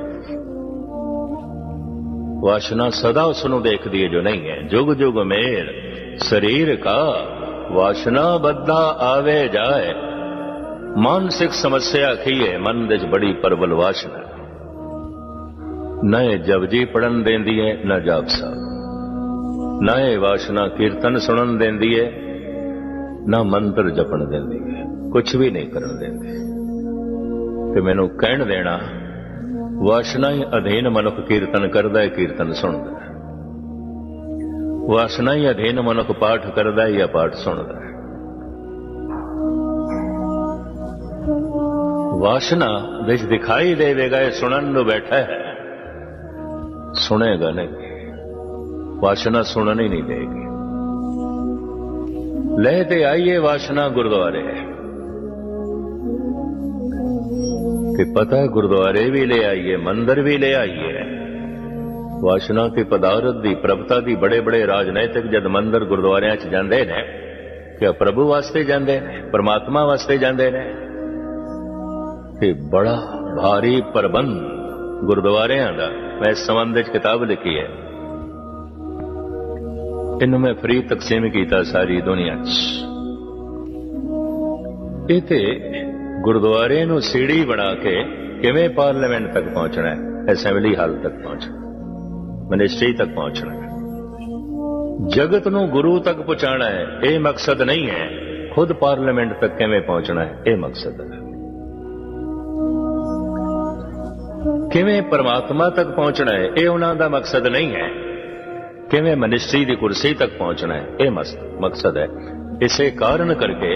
वासना सदा उसनु देखती है ਜੋ ਨਹੀਂ ਹੈ। ਜੁਗ ਜੁਗ ਮੇਰ ਸਰੀਰ ਕਾ ਵਾਸ਼ਨਾ ਬੱਧਾ ਆਵੇ ਜਾਏ। ਮਾਨਸਿਕ ਸਮੱਸਿਆ ਖੀਏ ਹੈ ਮਨ ਵਿੱਚ ਬੜੀ ਪਰਵਲ ਵਾਸ਼ਨਾ ਨਾ ਇਹ ਜਪਜੀ ਪੜਨ ਦਿੰਦੀ ਹੈ ਨਾ ਜਾਪ ਸਾਹਿਬ ਨਾ ਇਹ ਵਾਸ਼ਨਾ ਕੀਰਤਨ ਸੁਣਨ ਦਿੰਦੀ ਹੈ ਨਾ ਮੰਤਰ ਜਪਣ ਦਿੰਦੀ ਹੈ ਕੁਝ ਵੀ ਨਹੀਂ ਕਰਨ ਦਿੰਦੀ। ਤੇ ਮੈਨੂੰ ਕਹਿਣ ਦੇਣਾ, ਵਾਸ਼ਨਾ ਹੀ ਅਧੀਨ ਮਨੁੱਖ ਕੀਰਤਨ ਕਰਦਾ ਹੈ ਕੀਰਤਨ ਸੁਣਦਾ ਹੈ ਵਾਸ਼ਨਾ ਹੀ ਅਧੀਨ ਮਨੁੱਖ ਪਾਠ ਕਰਦਾ ਹੈ ਜਾਂ ਪਾਠ ਸੁਣਦਾ ਹੈ ਵਾਸ਼ਨਾ ਵਿੱਚ ਦਿਖਾਈ ਦੇਵੇਗਾ ਇਹ ਸੁਣਨ ਨੂੰ ਬੈਠਾ ਹੈ ਸੁਣੇਗਾ ਨਹੀਂ ਵਾਸ਼ਨਾ ਸੁਣਨ ਹੀ ਨਹੀਂ ਦੇਗੀ ਲੈ ਤੇ ਆਈਏ ਵਾਸ਼ਨਾ ਗੁਰਦੁਆਰੇ ਕਿ ਪਤਾ ਗੁਰਦੁਆਰੇ ਵੀ ਲੈ ਆਈਏ ਮੰਦਰ ਵੀ ਲੈ ਆਈਏ ਵਾਸ਼ਨਾ ਤੇ ਪਦਾਰਥ ਦੀ ਪ੍ਰਭਤਾ ਦੀ ਬੜੇ ਬੜੇ ਰਾਜਨੀਤਿਕ ਜਦ ਮੰਦਰ ਗੁਰਦੁਆਰਿਆਂ 'ਚ ਜਾਂਦੇ ਨੇ ਕਿ ਪ੍ਰਭੂ ਵਾਸਤੇ ਜਾਂਦੇ ਨੇ, ਪਰਮਾਤਮਾ ਵਾਸਤੇ ਜਾਂਦੇ ਨੇ? ਤੇ ਬੜਾ ਭਾਰੀ ਪ੍ਰਬੰਧ ਗੁਰਦੁਆਰਿਆਂ ਦਾ, ਮੈਂ ਇਸ ਸੰਬੰਧ ਵਿੱਚ ਕਿਤਾਬ ਲਿਖੀ ਹੈ। ਇਹਨੂੰ ਮੈਂ ਫ੍ਰੀ ਤਕਸੀਮ ਕੀਤਾ ਸਾਰੀ ਦੁਨੀਆ 'ਚ। ਇਹ ਤੇ ਗੁਰਦੁਆਰੇ ਨੂੰ ਸੀੜੀ ਬਣਾ ਕੇ ਕਿਵੇਂ ਪਾਰਲੀਮੈਂਟ ਤੱਕ ਪਹੁੰਚਣਾ ਹੈ, ਅਸੈਂਬਲੀ ਹਾਲ ਤੱਕ ਪਹੁੰਚਣਾ ਮਨਿਸਟਰੀ ਤੱਕ ਪਹੁੰਚਣਾ ਹੈ ਜਗਤ ਨੂੰ ਗੁਰੂ ਤੱਕ ਪਹੁੰਚਾਣਾ ਹੈ ਇਹ ਮਕਸਦ ਨਹੀਂ ਹੈ ਖੁਦ ਪਾਰਲੀਮੈਂਟ ਤੱਕ ਕਿਵੇਂ ਪਹੁੰਚਣਾ ਹੈ ਇਹ ਮਕਸਦ ਹੈ ਕਿਵੇਂ ਪਰਮਾਤਮਾ ਤੱਕ ਪਹੁੰਚਣਾ ਹੈ ਇਹ ਉਹਨਾਂ ਦਾ ਮਕਸਦ ਨਹੀਂ ਹੈ ਕਿਵੇਂ ਮਨਿਸਟਰੀ ਦੀ ਕੁਰਸੀ ਤੱਕ ਪਹੁੰਚਣਾ ਹੈ ਇਹ ਮਕਸਦ ਹੈ ਇਸੇ ਕਾਰਨ ਕਰਕੇ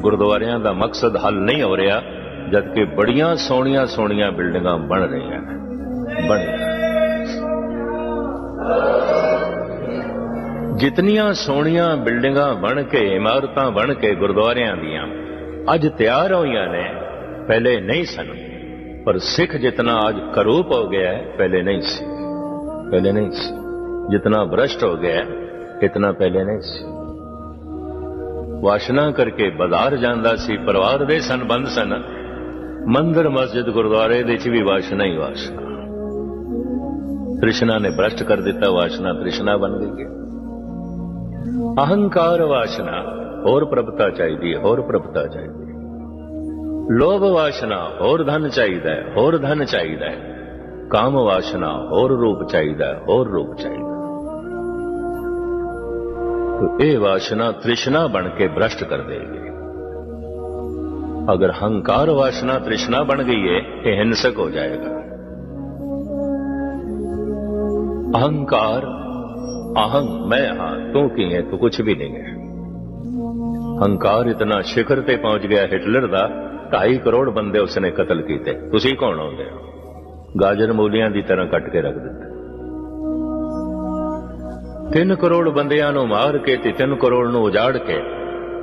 ਗੁਰਦੁਆਰਿਆਂ ਦਾ ਮਕਸਦ ਹੱਲ ਨਹੀਂ ਹੋ ਰਿਹਾ ਜਦਕਿ ਬੜੀਆਂ ਸੋਹਣੀਆਂ ਸੋਹਣੀਆਂ ਬਿਲਡਿੰਗਾਂ ਬਣ ਰਹੀਆਂ ਬਣ ਜਿਤਨੀਆਂ ਸੋਹਣੀਆਂ ਬਿਲਡਿੰਗਾਂ ਬਣ ਕੇ, ਇਮਾਰਤਾਂ ਬਣ ਕੇ ਗੁਰਦੁਆਰਿਆਂ ਦੀਆਂ ਅੱਜ ਤਿਆਰ ਹੋਈਆਂ ਨੇ, ਪਹਿਲੇ ਨਹੀਂ ਸਨ। ਪਰ ਸਿੱਖ ਜਿਤਨਾ ਅੱਜ ਕਰੂਪ ਹੋ ਗਿਆ ਹੈ, ਪਹਿਲੇ ਨਹੀਂ ਸੀ। ਪਹਿਲੇ ਨਹੀਂ ਸੀ। ਜਿਤਨਾ ਭ੍ਰਸ਼ਟ ਹੋ ਗਿਆ ਇਤਨਾ ਪਹਿਲੇ ਨਹੀਂ ਸੀ। ਵਾਸ਼ਨਾ ਕਰਕੇ ਬਾਜ਼ਾਰ ਜਾਂਦਾ ਸੀ, ਪਰਿਵਾਰ ਦੇ ਸੰਬੰਧ ਸਨ। ਮੰਦਰ, ਮਸਜਿਦ, ਗੁਰਦੁਆਰੇ ਦੇ ਵਿੱਚ ਵੀ ਵਾਸ਼ਨਾ ਹੀ ਵਾਸ਼ਨਾ। ਤ੍ਰਿਸ਼ਨਾ ਨੇ ਭ੍ਰਸ਼ਟ ਕਰ ਦਿੱਤਾ, ਵਾਸ਼ਨਾ ਤ੍ਰਿਸ਼ਨਾ ਬਣ ਗਈ ਹੈ। ਅਹੰਕਾਰ ਵਾਸ਼ਨਾ, ਹੋਰ ਪ੍ਰਭਤਾ ਚਾਹੀਦੀ ਹੈ, ਹੋਰ ਪ੍ਰਭਤਾ ਚਾਹੀਦੀ ਹੈ। ਲੋਭ ਵਾਸ਼ਨਾ, ਹੋਰ ਧਨ ਚਾਹੀਦਾ ਹੈ, ਹੋਰ ਧਨ ਚਾਹੀਦਾ ਹੈ। ਕਾਮ ਵਾਸ਼ਨਾ, ਹੋਰ ਰੂਪ ਚਾਹੀਦਾ ਹੈ, ਹੋਰ ਰੂਪ ਚਾਹੀਦਾ ਤੋ ਇਹ ਵਾਸ਼ਨਾ ਤ੍ਰਿਸ਼ਨਾ ਬਣ ਕੇ ਭ੍ਰਸ਼ਟ ਕਰ ਦੇਗੀ। ਅਗਰ ਹੰਕਾਰ ਵਾਸ਼ਨਾ ਤ੍ਰਿਸ਼ਨਾ ਬਣ ਗਈ ਹੈ ਇਹ ਹਿੰਸਕ ਹੋ ਜਾਏਗਾ ਅਹੰਕਾਰ ਅਹੰ ਮੈਂ ਹਾਂ, ਤੂੰ ਕੀ ਹੈ? ਤੂੰ ਕੁਝ ਵੀ ਨਹੀਂ ਹੈ। ਹੰਕਾਰ ਇਤਨਾ ਸ਼ਿਖਰ ਤੇ ਪਹੁੰਚ ਗਿਆ ਹਿਟਲਰ ਦਾ 2.5 ਕਰੋੜ ਬੰਦੇ ਉਸਨੇ ਕਤਲ ਕੀਤੇ। ਤੁਸੀਂ ਕੌਣ ਹੁੰਦੇ ਹੋ? ਗਾਜਰ ਮੂਲੀਆਂ ਦੀ ਤਰ੍ਹਾਂ ਕੱਟ ਕੇ ਰੱਖ ਦਿੱਤਾ। 3 ਕਰੋੜ ਬੰਦਿਆਂ ਨੂੰ ਮਾਰ ਕੇ ਤੇ 3 ਕਰੋੜ ਨੂੰ ਉਜਾੜ ਕੇ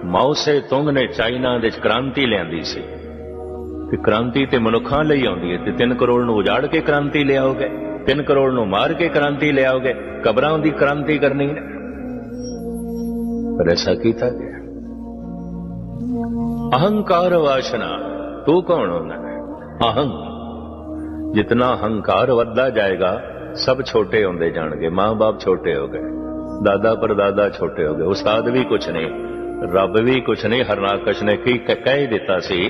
ਮਾਓਸੇ ਤੁੰਗ ਨੇ ਚਾਈਨਾ ਵਿੱਚ ਕ੍ਰਾਂਤੀ ਲਿਆਂਦੀ ਸੀ। ਤੇ ਕ੍ਰਾਂਤੀ ਤੇ ਮਨੁੱਖਾਂ ਲਈ ਆਉਂਦੀ ਹੈ ਤੇ 3 ਕਰੋੜ ਨੂੰ ਉਜਾੜ ਕੇ ਕ੍ਰਾਂਤੀ ਲਿਆਓਗੇ? 3 ਕਰੋੜ ਨੂੰ ਮਾਰ ਕੇ ਕ੍ਰਾਂਤੀ ਲਿਆਓਗੇ, ਕਬਰਾਂ ਦੀ ਕ੍ਰਾਂਤੀ ਕਰਨੀ ਹੈ। ਪਰ ਐਸਾ ਕੀਤਾ ਗਿਆ। ਅਹੰਕਾਰ ਵਾਸ਼ਨਾ, ਤੂੰ ਕੌਣ ਹੁੰਦਾ ਹੈ? ਅਹੰ। ਜਿਤਨਾ ਹੰਕਾਰ ਵੱਧਦਾ ਜਾਏਗਾ, ਸਭ ਛੋਟੇ ਹੁੰਦੇ ਜਾਣਗੇ। ਮਾਂ-ਬਾਪ ਛੋਟੇ ਹੋ ਗਏ, ਦਾਦਾ ਪਰਦਾਦਾ ਛੋਟੇ ਹੋ ਗਏ। ਉਸਤਾਦ ਵੀ ਕੁਛ ਨਹੀਂ, ਰੱਬ ਵੀ ਕੁਛ ਨਹੀਂ। ਹਰਨਾਕਸ਼ ਨੇ ਕੀ, ਕਹਿ ਦਿੱਤਾ ਸੀ?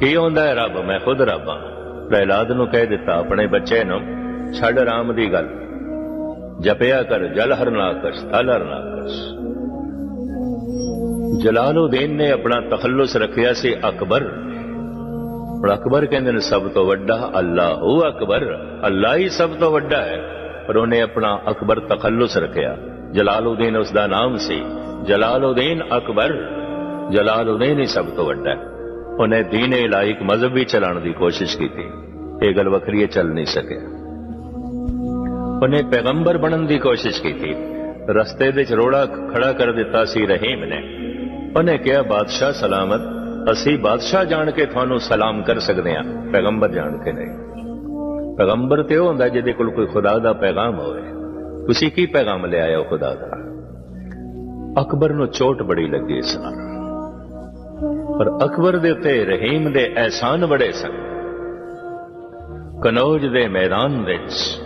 ਕੀ ਹੁੰਦਾ ਹੈ ਰੱਬ? ਮੈਂ ਖੁਦ ਰੱਬ ਹਾਂ। ਪ੍ਰਹਿਲਾਦ ਨੂੰ ਕਹਿ ਦਿੱਤਾ, ਆਪਣੇ ਬੱਚੇ ਨੂੰ ਛੱਡ ਰਾਮ ਦੀ ਗੱਲ। ਜਪਿਆ ਕਰ ਜਲ ਹਰਨਾਕਸ਼ ਥਲ ਹਰਨਾਕਸ਼ ਜਲਾਲਉਦੀਨ ਨੇ ਆਪਣਾ ਤਖੱਲੁਸ ਰੱਖਿਆ ਸੀ ਅਕਬਰ। ਪਰ ਅਕਬਰ ਕਹਿੰਦੇ ਨੇ, ਸਭ ਤੋਂ ਵੱਡਾ ਅੱਲਾ ਹੋ ਅਕਬਰ। ਅੱਲਾ ਹੀ ਸਭ ਤੋਂ ਵੱਡਾ ਹੈ। ਪਰ ਉਹਨੇ ਆਪਣਾ ਅਕਬਰ ਤਖੱਲੁਸ ਰੱਖਿਆ। ਜਲਾਲਉਦੀਨ ਉਸ ਦਾ ਨਾਮ ਸੀ ਜਲਾਲਉਦੀਨ ਅਕਬਰ। ਜਲਾਲਉਦੀਨ ਹੀ ਸਭ ਤੋਂ ਵੱਡਾ ਹੈ। ਉਹਨੇ ਦੀਨ ਇਲਾਇਕ ਮਜ਼ਹਬ ਵੀ ਚਲਾਉਣ ਦੀ ਕੋਸ਼ਿਸ਼ ਕੀਤੀ। ਇਹ ਗੱਲ ਵੱਖਰੀ ਚੱਲ ਨਹੀਂ ਸਕਿਆ। ਉਹਨੇ ਪੈਗੰਬਰ ਬਣਨ ਦੀ ਕੋਸ਼ਿਸ਼ ਕੀਤੀ। ਰਸਤੇ ਵਿੱਚ ਰੋੜਾ ਖੜਾ ਕਰ ਦਿੱਤਾ ਸੀ ਰਹੀਮ ਨੇ। ਉਹਨੇ ਕਿਹਾ, ਬਾਦਸ਼ਾਹ ਸਲਾਮਤ, ਅਸੀਂ ਬਾਦਸ਼ਾਹ ਜਾਣ ਕੇ ਤੁਹਾਨੂੰ ਸਲਾਮ ਕਰ ਸਕਦੇ ਹਾਂ, ਪੈਗੰਬਰ ਜਾਣ ਕੇ ਨਹੀਂ। ਪੈਗੰਬਰ ਤੇ ਉਹ ਹੁੰਦਾ ਜਿਹਦੇ ਕੋਲ ਕੋਈ ਖੁਦਾ ਦਾ ਪੈਗਾਮ ਹੋਵੇ। ਤੁਸੀਂ ਕੀ ਪੈਗਾਮ ਲਿਆਏ ਹੋ ਖੁਦਾ ਦਾ? ਅਕਬਰ ਨੂੰ ਚੋਟ ਬੜੀ ਲੱਗੀ ਇਸ ਨਾਲ। ਪਰ ਅਕਬਰ ਦੇ ਉੱਤੇ ਰਹੀਮ ਦੇ ਅਹਿਸਾਨ ਬੜੇ ਸਨ। ਕਨੌਜ ਦੇ ਮੈਦਾਨ ਵਿੱਚ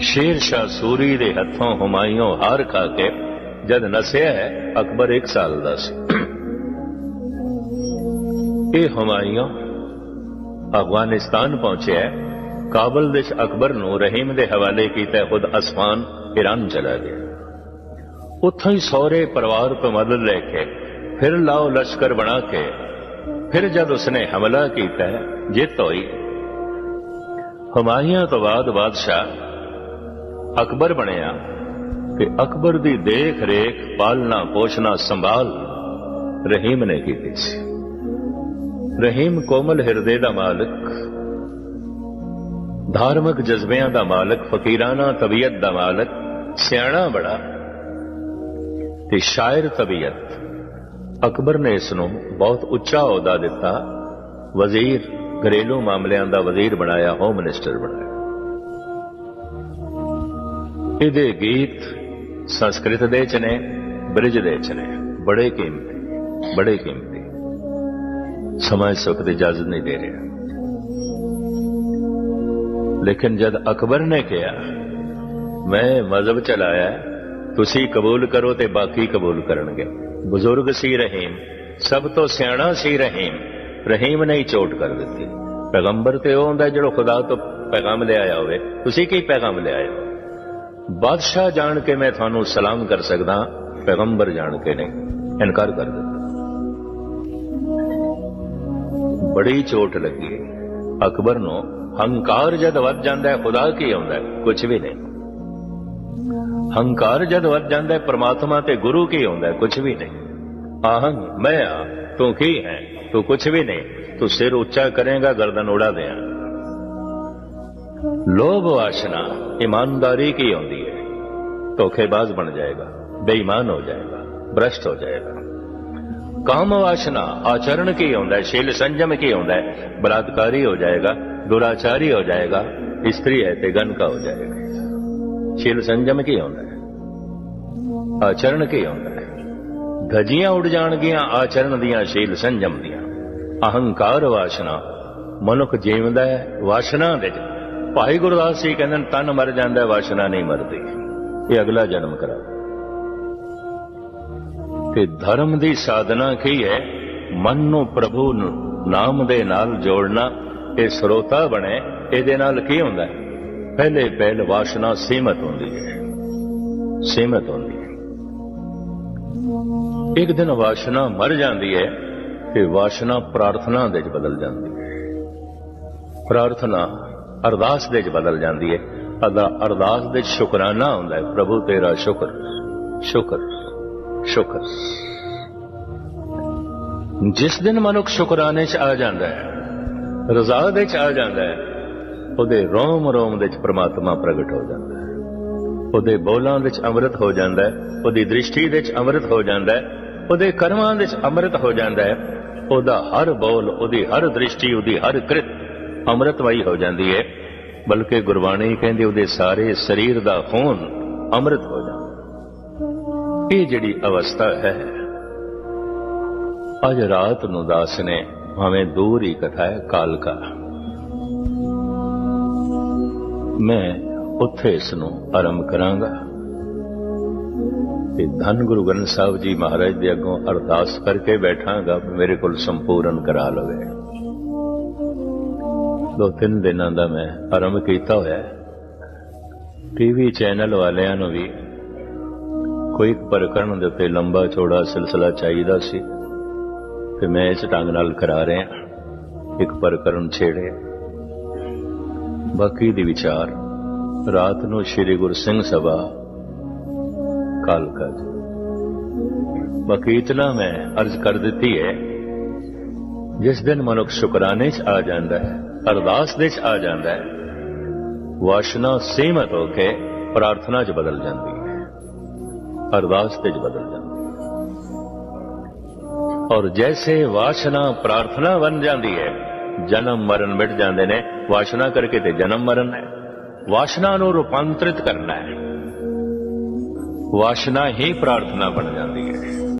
ਸ਼ੇਰ ਸ਼ਾਹ ਸੂਰੀ ਦੇ ਹੱਥੋਂ ਹੁਮਾਇੂੰ ਹਾਰ ਖਾ ਕੇ, ਜਦ ਨਸਿਆ ਹੈ, ਅਕਬਰ 1 ਸਾਲ ਦਾ ਸੀ। ਇਹ ਹੁਮਾਇੂੰ ਅਫਗਾਨਿਸਤਾਨ ਪਹੁੰਚਿਆ ਕਾਬਲ ਦੇ ਅਕਬਰ ਨੂੰ ਰਹੀਮ ਦੇ ਹਵਾਲੇ ਕੀਤਾ ਖੁਦ ਅਸਮਾਨ, ਈਰਾਨ ਚਲਾ ਗਿਆ। ਉੱਥੋਂ ਹੀ ਸਹੁਰੇ ਪਰਿਵਾਰ ਤੋਂ ਮਦਦ ਲੈ ਕੇ, ਫਿਰ ਲਾਓ ਲਸ਼ਕਰ ਬਣਾ ਕੇ, ਫਿਰ ਜਦ ਉਸਨੇ ਹਮਲਾ ਕੀਤਾ, ਜਿੱਤ ਹੋਈ। ਹਮਾਇਆਂ ਤੋਂ ਬਾਅਦ ਬਾਦਸ਼ਾਹ ਅਕਬਰ ਬਣਿਆ ਤੇ ਅਕਬਰ ਦੀ ਦੇਖ ਰੇਖ ਪਾਲਣਾ, ਪੋਸ਼ਣਾ, ਸੰਭਾਲ ਰਹੀਮ ਨੇ ਕੀਤੀ ਸੀ। ਰਹੀਮ ਕੋਮਲ ਹਿਰਦੇ ਦਾ ਮਾਲਕ, ਧਾਰਮਿਕ ਜਜ਼ਬਿਆਂ ਦਾ ਮਾਲਕ ਫਕੀਰਾਨਾ ਤਬੀਅਤ ਦਾ ਮਾਲਕ, ਸਿਆਣਾ ਬੜਾ ਤੇ ਸ਼ਾਇਰ ਤਬੀਅਤ। ਅਕਬਰ ਨੇ ਇਸ ਨੂੰ ਬਹੁਤ ਉੱਚਾ ਅਹੁਦਾ ਦਿੱਤਾ। ਵਜ਼ੀਰ, ਘਰੇਲੂ ਮਾਮਲਿਆਂ ਦਾ ਵਜ਼ੀਰ ਬਣਾਇਆ ਹੋਮ ਮਿਨਿਸਟਰ ਬਣਾਇਆ। ਇਹਦੇ ਗੀਤ ਸੰਸਕ੍ਰਿਤ ਦੇ ਚ ਨੇ, ਬ੍ਰਿਜ ਦੇ ਚ ਨੇ। ਬੜੇ ਕੀਮਤੀ ਬੜੇ ਕੀਮਤੀ। ਸਮਾਂ ਇਸ ਦੀ ਇਜਾਜ਼ਤ ਨਹੀਂ ਦੇ ਰਿਹਾ। ਲੇਕਿਨ ਜਦ ਅਕਬਰ ਨੇ ਕਿਹਾ, ਮੈਂ ਮਜ਼ਹਬ ਚਲਾਇਆ ਤੁਸੀਂ ਕਬੂਲ ਕਰੋ ਤੇ ਬਾਕੀ ਕਬੂਲ ਕਰਨਗੇ। ਬਜ਼ੁਰਗ ਸੀ ਰਹੀਮ, ਸਭ ਤੋਂ ਸਿਆਣਾ ਸੀ ਰਹੀਮ ਰਹੀਮ ਨੇ ਹੀ ਚੋਟ ਕਰ ਦਿੱਤੀ। ਪੈਗੰਬਰ ਤੇ ਉਹ ਹੁੰਦਾ ਜਿਹੜਾ ਖੁਦਾ ਤੋਂ ਪੈਗਾਮ ਲੈ ਆਇਆ ਹੋਵੇ। ਤੁਸੀਂ ਕੀ ਪੈਗਾਮ ਲੈ ਆਏ ਹੋ? ਬਾਦਸ਼ਾਹ ਜਾਣ ਕੇ ਮੈਂ ਤੁਹਾਨੂੰ ਸਲਾਮ ਕਰ ਸਕਦਾ, ਪੈਗੰਬਰ ਜਾਣ ਕੇ ਨਹੀਂ ਇਨਕਾਰ ਕਰ ਦਿੱਤਾ। ਬੜੀ ਚੋਟ ਲੱਗੀ। ਅਕਬਰ ਨੂੰ ਹੰਕਾਰ ਜਦ ਵੱਧ ਜਾਂਦਾ ਹੈ, ਖੁਦਾ ਕੀ ਆਉਂਦਾ ਕੁਝ ਵੀ ਨਹੀਂ। ਹੰਕਾਰ ਜਦ ਵੱਧ ਜਾਂਦਾ ਹੈ, ਪ੍ਰਮਾਤਮਾ ਤੇ ਗੁਰੂ ਕੀ ਆਉਂਦਾ ਕੁਝ ਵੀ ਨਹੀਂ। ਆਹੰ, ਮੈਂ ਆ ਤੂੰ ਕੀ ਹੈ? ਤੂੰ ਕੁਝ ਵੀ ਨਹੀਂ। ਤੂੰ ਸਿਰ ਉੱਚਾ ਕਰੇਗਾ, ਗਰਦਨ ਉਡਾ ਦੇਆਂ ਲੋਭ ਵਾਸ਼ਨਾ ਈਮਾਨਦਾਰੀ ਕੀ ਆਉਂਦੀ ਹੈ? ਧੋਖੇਬਾਜ਼ ਬਣ ਜਾਏਗਾ, ਬੇਈਮਾਨ ਹੋ ਜਾਏਗਾ, ਭ੍ਰਸ਼ਟ ਹੋ ਜਾਏਗਾ। ਕਾਮ ਵਾਸ਼ਨਾ ਆਚਰਣ ਕੀ ਹੁੰਦਾ ਸ਼ੀਲ ਸੰਜਮ ਕੀ ਹੁੰਦਾ ਹੈ? ਬਲਾਤਕਾਰੀ ਹੋ ਜਾਏਗਾ, ਦੁਰਾਚਾਰੀ ਹੋ ਜਾਏਗਾ, ਇਸਤਰੀ ਹੈ ਤੇ ਗਨ ਕਾ ਹੋ ਜਾਏਗਾ। ਸ਼ੀਲ ਸੰਜਮ ਕੀ ਹੁੰਦਾ ਹੈ? ਆਚਰਣ ਕੀ ਹੁੰਦਾ ਹੈ? ਧਜੀਆਂ ਉੱਡ ਜਾਣਗੀਆਂ, ਆਚਰਣ ਦੀਆਂ, ਸ਼ੀਲ ਸੰਜਮ ਦੀਆਂ। ਅਹੰਕਾਰ ਵਾਸ਼ਨਾ, ਮਨੁੱਖ ਜੀਵਦਾ ਹੈ, ਵਾਸ਼ਨਾ ਦੇ ਭਾਈ ਗੁਰਦਾਸ ਜੀ ਕਹਿੰਦੇ ਨੇ, ਤਨ ਮਰ ਜਾਂਦਾ ਵਾਸ਼ਨਾ ਨਹੀਂ ਮਰਦੀ। ਇਹ ਅਗਲਾ ਜਨਮ ਕਰਾ। ਤੇ ਧਰਮ ਦੀ ਸਾਧਨਾ ਕੀ ਹੈ? ਮਨ ਨੂੰ ਪ੍ਰਭੂ ਨੂੰ ਨਾਮ ਦੇ ਨਾਲ ਜੋੜਨਾ ਇਹ ਸਰੋਤਾ ਬਣੇ ਇਹਦੇ ਨਾਲ ਕੀ ਹੁੰਦਾ ਪਹਿਲੇ ਪਹਿਲ ਵਾਸ਼ਨਾ ਸੀਮਤ ਹੁੰਦੀ ਹੈ। ਸੀਮਤ ਹੁੰਦੀ ਹੈ। ਇੱਕ ਦਿਨ ਵਾਸ਼ਨਾ ਮਰ ਜਾਂਦੀ ਹੈ ਤੇ ਵਾਸ਼ਨਾ ਪ੍ਰਾਰਥਨਾ ਦੇ ਵਿੱਚ ਬਦਲ ਜਾਂਦੀ ਹੈ। ਪ੍ਰਾਰਥਨਾ ਅਰਦਾਸ ਦੇ ਵਿੱਚ ਬਦਲ ਜਾਂਦੀ ਹੈ ਅਦਾ ਅਰਦਾਸ ਦੇ ਵਿੱਚ ਸ਼ੁਕਰਾਨਾ ਹੁੰਦਾ ਹੈ ਪ੍ਰਭੂ, ਤੇਰਾ ਸ਼ੁਕਰ ਸ਼ੁਕਰ ਸ਼ੁਕਰ। ਜਿਸ ਦਿਨ ਮਨੁੱਖ ਸ਼ੁਕਰਾਨੇ 'ਚ ਆ ਜਾਂਦਾ ਹੈ ਰਜ਼ਾ ਦੇ 'ਚ ਆ ਜਾਂਦਾ ਹੈ ਉਹਦੇ ਰੋਮ ਰੋਮ ਦੇ 'ਚ ਪ੍ਰਮਾਤਮਾ ਪ੍ਰਗਟ ਹੋ ਜਾਂਦਾ ਹੈ ਉਹਦੇ ਬੋਲਾਂ ਵਿੱਚ ਅੰਮ੍ਰਿਤ ਹੋ ਜਾਂਦਾ ਹੈ ਉਹਦੀ ਦ੍ਰਿਸ਼ਟੀ ਵਿੱਚ ਅੰਮ੍ਰਿਤ ਹੋ ਜਾਂਦਾ ਹੈ ਉਹਦੇ ਕਰਮਾਂ ਵਿੱਚ ਅੰਮ੍ਰਿਤ ਹੋ ਜਾਂਦਾ ਹੈ ਉਹਦਾ ਹਰ ਬੋਲ, ਉਹਦੀ ਹਰ ਦ੍ਰਿਸ਼ਟੀ, ਉਹਦੀ ਹਰ ਕ੍ਰਿਤ ਅੰਮ੍ਰਿਤਵਾਈ ਹੋ ਜਾਂਦੀ ਹੈ ਬਲਕਿ ਗੁਰਬਾਣੀ ਕਹਿੰਦੀ ਉਹਦੇ ਸਾਰੇ ਸਰੀਰ ਦਾ ਖੂਨ ਅੰਮ੍ਰਿਤ ਹੋ ਜਾਂਦਾ। ਇਹ ਜਿਹੜੀ ਅਵਸਥਾ ਹੈ, ਅੱਜ ਰਾਤ ਨੂੰ ਦਾਸ ਨੇ ਭਾਵੇਂ ਦੂਰ ਹੀ ਕਥਾ ਹੈ, ਕਾਲਕਾ। ਮੈਂ ਉੱਥੇ ਇਸ ਨੂੰ ਆਰੰਭ ਕਰਾਂਗਾ। ਤੇ ਧੰਨ ਗੁਰੂ ਗ੍ਰੰਥ ਸਾਹਿਬ ਜੀ ਮਹਾਰਾਜ ਦੇ ਅੱਗੋਂ ਅਰਦਾਸ ਕਰਕੇ ਬੈਠਾਂਗਾ ਮੇਰੇ ਕੋਲ ਸੰਪੂਰਨ ਕਰਾ ਲਵੇ। ਦੋ ਤਿੰਨ ਦਿਨਾਂ ਦਾ ਮੈਂ ਆਰੰਭ ਕੀਤਾ ਹੋਇਆ ਹੈ। ਟੀਵੀ ਚੈਨਲ ਵਾਲਿਆਂ ਨੂੰ ਵੀ ਕੋਈ ਇੱਕ ਪ੍ਰਕਰਣ ਦੇ ਉੱਤੇ ਲੰਬਾ ਚੌੜਾ ਸਿਲਸਿਲਾ ਚਾਹੀਦਾ ਸੀ ਤੇ ਮੈਂ ਇਸ ਢੰਗ ਨਾਲ ਕਰਾ ਰਿਹਾ ਇੱਕ ਪ੍ਰਕਰਣ ਛੇੜੇ ਬਾਕੀ ਦੀ ਵਿਚਾਰ ਰਾਤ ਨੂੰ ਸ੍ਰੀ ਗੁਰੂ ਸਿੰਘ ਸਭਾ, ਕਾਲਕਾ ਜੀ ਬਾਕੀ ਇਤਨਾ ਮੈਂ ਅਰਜ਼ ਕਰ ਦਿੱਤੀ ਹੈ, ਜਿਸ ਦਿਨ ਮਨੁੱਖ ਸ਼ੁਕਰਾਨੇ 'ਚ ਆ ਜਾਂਦਾ ਹੈ ਅਰਦਾਸ ਦੇ 'ਚ ਆ ਜਾਂਦਾ ਹੈ। ਵਾਸ਼ਨਾ ਸੀਮਤ ਹੋ ਕੇ ਪ੍ਰਾਰਥਨਾ 'ਚ ਬਦਲ ਜਾਂਦੀ ਹੈ। ਅਰਦਾਸ ਤੇ 'ਚ ਬਦਲ ਜਾਂਦੀ ਹੈ। ਔਰ ਜੈਸੇ ਵਾਸ਼ਨਾ ਪ੍ਰਾਰਥਨਾ ਬਣ ਜਾਂਦੀ ਹੈ, ਜਨਮ ਮਰਨ ਮਿਟ ਜਾਂਦੇ ਨੇ। ਵਾਸ਼ਨਾ ਕਰਕੇ ਤੇ ਜਨਮ ਮਰਨ ਹੈ। ਵਾਸ਼ਨਾ ਨੂੰ ਰੂਪਾਂਤਰਿਤ ਕਰਨਾ ਹੈ। ਵਾਸ਼ਨਾ ਹੀ ਪ੍ਰਾਰਥਨਾ ਬਣ ਜਾਂਦੀ ਹੈ।